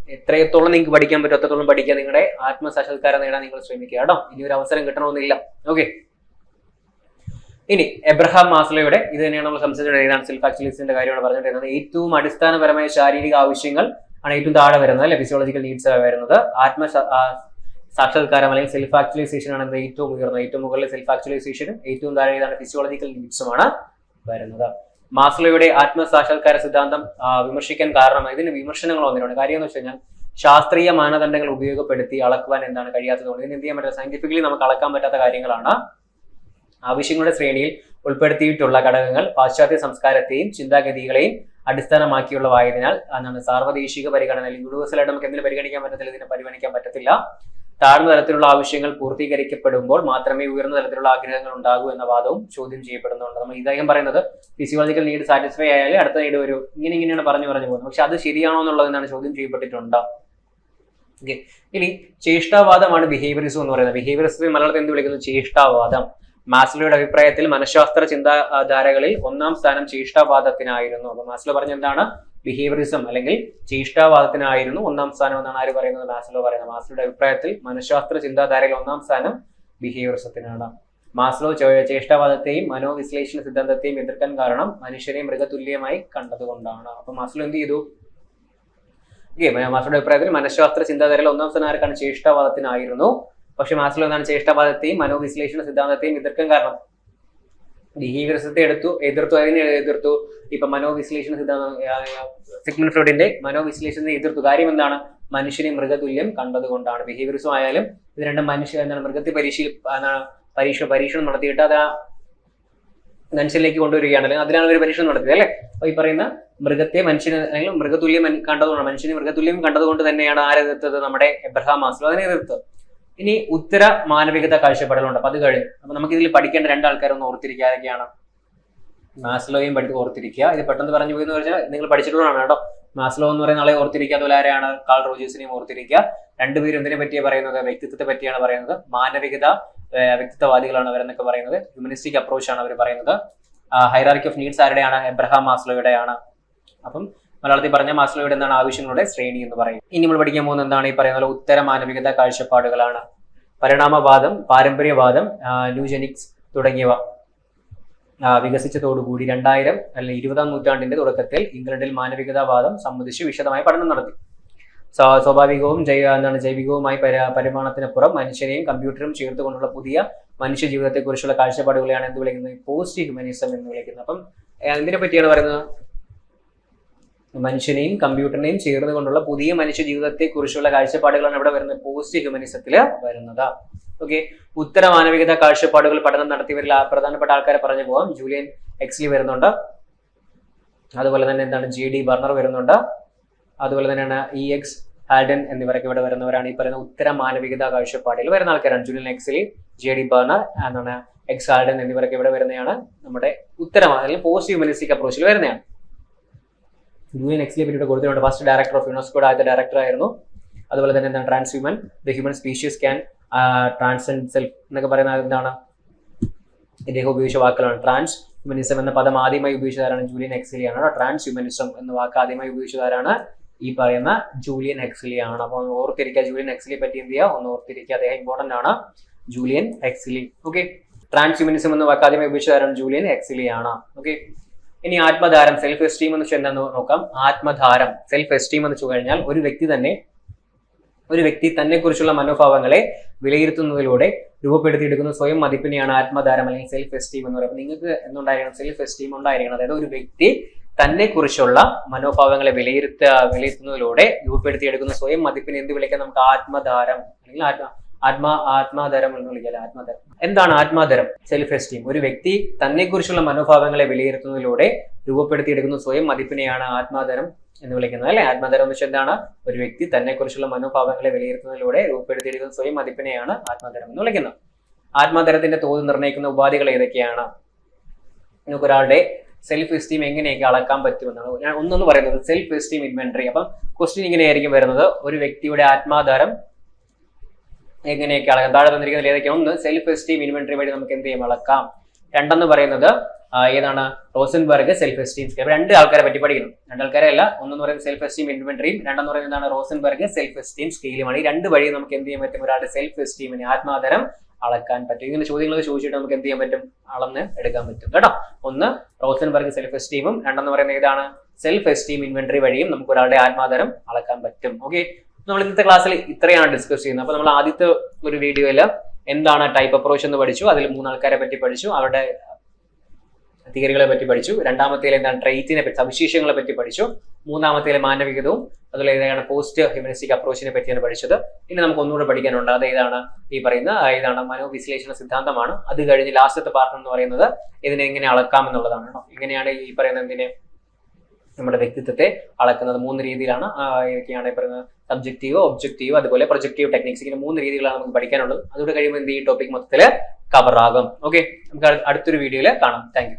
എത്രത്തോളം നിങ്ങൾക്ക് പഠിക്കാൻ പറ്റും അത്രത്തോളം പഠിക്കാൻ നിങ്ങളുടെ ആത്മസാക്ഷാത്കാരം നേടാൻ നിങ്ങൾ ശ്രമിക്കുക കേട്ടോ. ഇനി ഒരു അവസരം കിട്ടണമെന്നില്ല. ഓക്കെ ഇനി എബ്രഹാം മാസ്ലോയുടെ ഇത് തന്നെയാണ് നമ്മൾ സംസാരിച്ചത് സെൽഫ് കാര്യമാണ് പറഞ്ഞിട്ടുള്ളത് ഏറ്റവും അടിസ്ഥാനപരമായ ശാരീരിക ആവശ്യങ്ങൾ ആണ് ഏറ്റവും താഴെ വരുന്നത് അല്ലെ? ഫിസിയോളജിക്കൽ നീഡ്സ് വരുന്നത്. ആത്മ സാക്ഷാത്കാരം അല്ലെങ്കിൽ സെൽഫ് ആക്ച്വലൈസേഷൻ ആണ് ഏറ്റവും ഉയർന്നത് ഏറ്റവും മുകളിൽ സെൽഫ് ആക്ച്വലൈസേഷനും ഏറ്റവും താഴെ ഏതാണ് ഫിസിയോളജിക്കൽ നീഡ്സുമാണ് വരുന്നത്. മാസ്ലോയുടെ ആത്മസാക്ഷാത്കാര സിദ്ധാന്തം വിമർശിക്കാൻ കാരണം ഇതിന് വിമർശനങ്ങൾ വന്നിട്ടുണ്ട് കാര്യം എന്ന് വെച്ച് കഴിഞ്ഞാൽ ശാസ്ത്രീയ മാനദണ്ഡങ്ങൾ ഉപയോഗപ്പെടുത്തി അളക്കുവാൻ എന്താണ് കഴിയാത്തതുകൊണ്ട് ഇതിന് എന്ത് ചെയ്യാൻ പറ്റില്ല? സയന്റിഫിക്കലി നമുക്ക് അളക്കാൻ പറ്റാത്ത കാര്യങ്ങളാണ് ആവശ്യങ്ങളുടെ ശ്രേണിയിൽ ഉൾപ്പെടുത്തിയിട്ടുള്ള ഘടകങ്ങൾ. പാശ്ചാത്യ സംസ്കാരത്തെയും ചിന്താഗതികളെയും അടിസ്ഥാനമാക്കിയുള്ളവായതിനാൽ എന്താണ് സാർവദേശിക പരിഗണന അല്ലെങ്കിൽ യൂണിവേഴ്സലായിട്ട് നമുക്ക് എന്തിനും പരിഗണിക്കാൻ പറ്റത്തില്ല? ഇതിനെ പരിഗണിക്കാൻ പറ്റത്തില്ല. താഴ്ന്ന തലത്തിലുള്ള ആവശ്യങ്ങൾ പൂർത്തീകരിക്കപ്പെടുമ്പോൾ മാത്രമേ ഉയർന്ന തലത്തിലുള്ള ആഗ്രഹങ്ങൾ ഉണ്ടാകൂ എന്ന വാദവും ചോദ്യം ചെയ്യപ്പെടുന്നുണ്ട്. നമ്മൾ ഇദ്ദേഹം പറയുന്നത് ഫിസിയോളജിക്കൽ നീഡ് സാറ്റിസ്ഫൈ ആയാലേ അടുത്ത നീഡ് വരൂ. ഇങ്ങനെ ഇങ്ങനെയാണ് പറഞ്ഞു പറഞ്ഞു പോകുന്നത്. പക്ഷെ അത് ശരിയാണോ എന്നുള്ളതെന്നാണ് ചോദ്യം ചെയ്യപ്പെട്ടിട്ടുണ്ട്? ഇനി ചേഷ്ടാവാദമാണ് ബിഹേവിയറിസം എന്ന് പറയുന്നത്. ബിഹേവിയറിസം മലയാളത്തിൽ എന്ത് വിളിക്കുന്നു? ചേഷ്ടാവാദം. മാസ്ലോയുടെ അഭിപ്രായത്തിൽ മനഃശാസ്ത്ര ചിന്താധാരകളിൽ ഒന്നാം സ്ഥാനം ചേഷ്ടാവാദത്തിനായിരുന്നു. അപ്പൊ മാസ്ലോ പറഞ്ഞ എന്താണ്? ബിഹേവിയറിസം അല്ലെങ്കിൽ ചേഷ്ടാവാദത്തിനായിരുന്നു ഒന്നാം സ്ഥാനം എന്നാണ് ആര് പറയുന്നത്? മാസ്ലോ പറയുന്നത്. മാസ്ലോയുടെ അഭിപ്രായത്തിൽ മനഃശാസ്ത്ര ചിന്താധാരയിൽ ഒന്നാം സ്ഥാനം ബിഹേവിയറിസത്തിനാണ്. മാസ്ലോ ചേഷ്ടാവാദത്തെയും മനോവിശ്ലേഷണ സിദ്ധാന്തത്തെയും എതിർക്കാൻ കാരണം മനുഷ്യനെ മൃഗതുല്യമായി കണ്ടതുകൊണ്ടാണ്. അപ്പൊ മാസ്ലോ എന്ത് ചെയ്തു? മാസ്ലോയുടെ അഭിപ്രായത്തിൽ മനഃശാസ്ത്ര ചിന്താധാരയിൽ ഒന്നാം സ്ഥാനം ആർക്കാണ്? ചേഷ്ടാവാദത്തിനായിരുന്നു. പക്ഷെ മാസ്ലോ എന്താണ് ചേഷ്ടാവാദത്തെയും മനോവിശ്ലേഷണ സിദ്ധാന്തത്തെയും എതിർക്കാൻ കാരണം? ബിഹേവിയറിസത്തെ എടുത്തു എതിർത്തു അതിനെ എതിർത്തു. ഇപ്പൊ മനോവിശ്ലേഷണ സിദ്ധാന്തം സിഗ്മൻ ഫ്രോഡിന്റെ മനോവിശ്ലേഷണത്തെ എതിർത്തു. കാര്യം എന്താണ്? മനുഷ്യനെ മൃഗതുല്യം കണ്ടതുകൊണ്ടാണ്. ബിഹേവിയറിസം ആയാലും ഇത് രണ്ടും മനുഷ്യ എന്താണ് മൃഗത്തെ പരീക്ഷയിൽ എന്താണ് പരീക്ഷ പരീക്ഷണം നടത്തിയിട്ട് അത് ആ മനുഷ്യനിലേക്ക് കൊണ്ടുവരികയാണ്. അല്ലെങ്കിൽ അതിലാണ് ഒരു പരീക്ഷണം നടത്തിയത് അല്ലെ? അപ്പൊ ഈ പറയുന്ന മൃഗത്തെ മനുഷ്യനെ അല്ലെങ്കിൽ മൃഗതുല്യം കണ്ടതുകൊണ്ടാണ്. മനുഷ്യനെ മൃഗതുല്യം കണ്ടതുകൊണ്ട് തന്നെയാണ് ആരെ എതിർത്തത് നമ്മുടെ എബ്രഹാം മാസ്ലോ. അതിനെ എതിർത്തത്. ഇനി ഉത്തര മാനവികത കാഴ്ചപ്പാടുകളുണ്ട്. അപ്പൊ അത് കഴിഞ്ഞു അപ്പൊ നമുക്ക് ഇതിൽ പഠിക്കേണ്ട രണ്ടാൾക്കാരൊന്ന് ഓർത്തിരിക്കുക. ആരൊക്കെയാണ്? മാസ്ലോയും പഠിച്ച് ഓർത്തിരിക്കുക. ഇത് പെട്ടെന്ന് പറഞ്ഞു പോയി എന്ന് പറഞ്ഞാൽ നിങ്ങൾ പഠിച്ചിട്ടുള്ളതാണ് കേട്ടോ. മാസ്ലോ എന്ന് പറയുന്ന ആളെ ഓർത്തിരിക്കുക. അതുപോലെ ആരെയാണ്? കാൾ റോജേഴ്സിനെയും ഓർത്തിരിക്കുക. രണ്ടുപേരും എന്തിനെ പറ്റിയാണ് പറയുന്നത്? വ്യക്തിത്വത്തെ പറ്റിയാണ് പറയുന്നത്. മാനവികത വ്യക്തിത്വവാദികളാണ് അവരെന്നൊക്കെ പറയുന്നത്. ഹ്യൂമനിസ്റ്റിക് അപ്രോച്ച് ആണ് അവർ പറയുന്നത് ഹൈറാർക്കി ഓഫ് നീഡ്സ് ആരുടെയാണ്? എബ്രഹാം മാസ്ലോയുടെയാണ്. അപ്പം മലയാളത്തിൽ പറഞ്ഞ മാസ്ലോയുടെ എന്താണ് ആവശ്യങ്ങളുടെ ശ്രേണി എന്ന് പറയും ഇനി നമ്മൾ പഠിക്കാൻ പോകുന്ന എന്താണ്? ഈ പറയുന്ന ഉത്തര മാനവികത കാഴ്ചപ്പാടുകളാണ്. പരിണാമവാദം പാരമ്പര്യവാദം ന്യൂജനിക്സ് തുടങ്ങിയവ വികസിച്ചതോടുകൂടി രണ്ടായിരം അല്ലെങ്കിൽ ഇരുപതാം നൂറ്റാണ്ടിന്റെ തുടക്കത്തിൽ ഇംഗ്ലണ്ടിൽ മാനവികതാവാദം സംബന്ധിച്ച് വിശദമായ പഠനം നടത്തി. സ്വാഭാവികവും ജൈവ എന്താണ് ജൈവികവുമായി പരി പരിമാണത്തിനപ്പുറം മനുഷ്യനെയും കമ്പ്യൂട്ടറും ചേർത്തുകൊണ്ടുള്ള പുതിയ മനുഷ്യ ജീവിതത്തെക്കുറിച്ചുള്ള കാഴ്ചപ്പാടുകളെയാണ് എന്ത് വിളിക്കുന്നത്? പോസ്റ്റ് ഹ്യൂമനിസം എന്ന് വിളിക്കുന്നത്. അപ്പം എന്തിനെ പറ്റിയാണ് പറയുന്നത്? മനുഷ്യനെയും കമ്പ്യൂട്ടറിനെയും ചേർന്ന് കൊണ്ടുള്ള പുതിയ മനുഷ്യ ജീവിതത്തെ കുറിച്ചുള്ള കാഴ്ചപ്പാടുകളാണ് ഇവിടെ വരുന്നത്. പോസ്റ്റ് ഹ്യൂമനിസത്തിൽ വരുന്നത്. ഓക്കെ ഉത്തര മാനവികത കാഴ്ചപ്പാടുകൾ പഠനം നടത്തിയവരിൽ പ്രധാനപ്പെട്ട ആൾക്കാരെ പറഞ്ഞു പോവാം. ജൂലിയൻ എക്സ്ലി വരുന്നുണ്ട്. അതുപോലെ തന്നെ എന്താണ് ജി ഡി ബർണർ വരുന്നുണ്ട്. അതുപോലെ തന്നെയാണ് ഇ എക്സ് ഹാൽഡൻ എന്നിവരൊക്കെ ഇവിടെ വരുന്നവരാണ്. ഈ പറയുന്ന ഉത്തര മാനവികത കാഴ്ചപ്പാടിൽ വരുന്ന ആൾക്കാരാണ്. Julian Huxley J D Bernal എന്താണ് എക്സ് ഹാൽഡൻ എന്നിവരൊക്കെ ഇവിടെ വരുന്നതാണ്. നമ്മുടെ ഉത്തര അല്ലെങ്കിൽ പോസ്റ്റ് ഹ്യൂമനിസ്റ്റിക് അപ്രോച്ചിൽ വരുന്നതാണ്. ജൂലിയൻ എക്സ്ലിയെ പറ്റിയിട്ട് കൊടുത്തിട്ടുണ്ട്. ഫസ്റ്റ് ഡയറക്ടർ ഓഫ് യുനെസ്കോയുടെ ആദ്യത്തെ ഡയറക്ടർ ആയിരുന്നു. അതുപോലെ തന്നെ എന്താണ്? Trans human the human species can transcend self എന്നൊക്കെ പറയുന്നത് എന്താണ്? ഇദ്ദേഹം ഉപയോഗിച്ച വാക്കുകളാണ്. ട്രാൻസ് ഹ്യൂമനിസം എന്ന പദം ആദ്യമായി ഉപയോഗിച്ചതാരാണ്? ജൂലിയൻ എക്സിലിയാണ് ട്രാൻസ് ഹ്യൂമനിസം എന്ന വാക്ക് ആദ്യമായി ഉപയോഗിച്ചതാരാണ്? ഈ പറയുന്ന ജൂലിയൻ എക്സിലി ആണ് അപ്പോൾ ഓർത്തിരിക്കുക. ജൂലിയൻ എക്സിലിയെ പറ്റി എന്ത് ചെയ്യുക? ഒന്ന് ഓർത്തിരിക്കുക. അദ്ദേഹം ഇമ്പോർട്ടന്റ് ആണ്. Julian Huxley okay trans humanism എന്ന വാക്ക് ആദ്യമായി ഉപയോഗിച്ചതാരാണ്? ജൂലിയൻ എക്സിലി ആണ് ഓക്കെ ഇനി ആത്മധാരം സെൽഫ് എസ്റ്റീം എന്ന് വെച്ചാൽ എന്താന്ന് നോക്കാം. ആത്മധാരം സെൽഫ് എസ്റ്റീം എന്ന് വെച്ച് കഴിഞ്ഞാൽ ഒരു വ്യക്തി തന്നെ ഒരു വ്യക്തി തന്നെ കുറിച്ചുള്ള മനോഭാവങ്ങളെ വിലയിരുത്തുന്നതിലൂടെ രൂപപ്പെടുത്തിയെടുക്കുന്ന സ്വയം മതിപ്പിനെയാണ് ആത്മധാരം അല്ലെങ്കിൽ സെൽഫ് എസ്റ്റീം എന്ന് പറയുന്നത്. നിങ്ങൾക്ക് എന്തുണ്ടായിരിക്കണം? സെൽഫ് എസ്റ്റീം ഉണ്ടായിരിക്കണം. അതായത് ഒരു വ്യക്തി തന്നെ കുറിച്ചുള്ള മനോഭാവങ്ങളെ വിലയിരുത്ത വിലയിരുത്തുന്നതിലൂടെ രൂപപ്പെടുത്തിയെടുക്കുന്ന സ്വയം മതിപ്പിനെ എന്ത് വിളിക്കാം? നമുക്ക് ആത്മധാരം അല്ലെങ്കിൽ ആത്മ ആത്മാ ആത്മാധരം എന്ന് വിളിക്കാം ആത്മാധരം. എന്താണ് ആത്മാധരം? സെൽഫ് എസ്റ്റീം ഒരു വ്യക്തി തന്നെക്കുറിച്ചുള്ള മനോഭാവങ്ങളെ വിലയിരുത്തുന്നതിലൂടെ രൂപപ്പെടുത്തിയെടുക്കുന്ന സ്വയം മതിപ്പിനെയാണ് ആത്മാധരം എന്ന് വിളിക്കുന്നത് അല്ലെ? ആത്മാധരം എന്ന് വെച്ചാൽ എന്താണ്? ഒരു വ്യക്തി തന്നെക്കുറിച്ചുള്ള മനോഭാവങ്ങളെ വിലയിരുത്തുന്നതിലൂടെ രൂപപ്പെടുത്തിയെടുക്കുന്ന സ്വയം മതിപ്പിനെയാണ് ആത്മാധരം എന്ന് വിളിക്കുന്നത്. ആത്മാധരത്തിന്റെ തോത് നിർണയിക്കുന്ന ഉപാധികൾ ഏതൊക്കെയാണ്? നമുക്ക് ഒരാളുടെ സെൽഫ് എസ്റ്റീം എങ്ങനെയൊക്കെ അളക്കാൻ പറ്റുമെന്നാണ്. ഞാൻ ഒന്നെന്ന് പറയുന്നത്. സെൽഫ് എസ്റ്റീം ഇൻവെന്ററി അപ്പം ക്വസ്റ്റ്യൻ ഇങ്ങനെയായിരിക്കും വരുന്നത്. ഒരു വ്യക്തിയുടെ ആത്മാധാരം എങ്ങനെയൊക്കെ അളക്കാം താഴെ തന്നിരിക്കുന്നതിൽ ഏതൊക്കെയാണ് ഒന്ന് സെൽഫ് എസ്റ്റീം ഇൻവെന്ററി വഴി നമുക്ക് എന്ത് ചെയ്യാം? അളക്കാം. രണ്ടെന്ന് പറയുന്നത് ഏതാണ്? റോസൻബർഗ് സെൽഫ് എസ്റ്റീം സ്കെയിൽ രണ്ട് ആൾക്കാരെ പറ്റി പഠിക്കണം രണ്ടാൾക്കാരെ അല്ല ഒന്നെന്ന് പറയുന്നത് സെൽഫ് എസ്റ്റീം ഇൻവെന്ററിയും രണ്ടെന്ന് പറയുന്നത് എന്താണ്? റോസൻബർഗ് സെൽഫ് എസ്റ്റീം സ്കെയിലുമാണ് ഈ രണ്ട് വഴി നമുക്ക് എന്ത് ചെയ്യാൻ പറ്റും? ഒരാളുടെ സെൽഫ് എസ്റ്റീമിനെ ആത്മാതരം അളക്കാൻ പറ്റും. ഇങ്ങനെ ചോദ്യങ്ങളൊക്കെ ചോദിച്ചിട്ട് നമുക്ക് എന്ത് ചെയ്യാൻ പറ്റും? അളന്ന് എടുക്കാൻ പറ്റും. കേട്ടോ? ഒന്ന് റോസൻബർഗ് സെൽഫ് എസ്റ്റീമും രണ്ടെന്ന് പറയുന്നത് ഏതാണ്? സെൽഫ് എസ്റ്റീം ഇൻവെന്ററി വഴിയും നമുക്ക് ഒരാളുടെ ആത്മാതരം അളക്കാൻ പറ്റും. ഓക്കെ നമ്മൾ ഇന്നത്തെ ക്ലാസ്സിൽ ഇത്രയാണ് ഡിസ്കസ് ചെയ്യുന്നത്. അപ്പോൾ നമ്മൾ ആദ്യത്തെ ഒരു വീഡിയോയിൽ എന്താണ് ടൈപ്പ് അപ്രോച്ച് എന്ന് പഠിച്ചു. അതിൽ മൂന്നാൾക്കാരെ പറ്റി പഠിച്ചു. അവരുടെ തിയറികളെ പറ്റി പഠിച്ചു. രണ്ടാമത്തേൽ എന്താണ് ട്രെയ്റ്റിനെ പറ്റി സവിശേഷങ്ങളെ പറ്റി പഠിച്ചു. മൂന്നാമത്തേലെ മാനവികതവും അതുപോലെ ഏതാണ് പോസ്റ്റ് ഹ്യൂമനിസ്റ്റിക് അപ്രോച്ചിനെ പറ്റിയാണ് പഠിച്ചത്. ഇനി നമുക്ക് ഒന്നുകൂടെ പഠിക്കാനുണ്ട്. അത് ഏതാണ് ഈ പറയുന്ന ഏതാണ് മനോവിശ്ലേഷണ സിദ്ധാന്തമാണ്. അത് കഴിഞ്ഞ് ലാസ്റ്റത്തെ പാർട്ട് എന്ന് പറയുന്നത് ഇതിനെ എങ്ങനെ അളക്കാം എന്നുള്ളതാണ് ഇങ്ങനെയാണ് ഈ പറയുന്ന എന്തിനെ നമ്മുടെ വ്യക്തിത്വത്തെ അളക്കുന്നത്. മൂന്ന് രീതിയിലാണ് ഇതൊക്കെയാണ് പറയുന്നത് സബ്ജക്റ്റീവ് ഒബ്ജക്റ്റീവ് അതുപോലെ പ്രൊജക്റ്റീവ് ടെക്നിക്സ് ഇങ്ങനെ മൂന്ന് രീതികളാണ് നമുക്ക് പഠിക്കാനുള്ളത്. അതുകൊണ്ട് കഴിയുമ്പോൾ എന്ത് ഈ ടോപ്പിക് മൊത്തത്തിൽ കവർ ആകും. ഓക്കെ നമുക്ക് അടുത്തൊരു വീഡിയോയിൽ കാണാം. താങ്ക്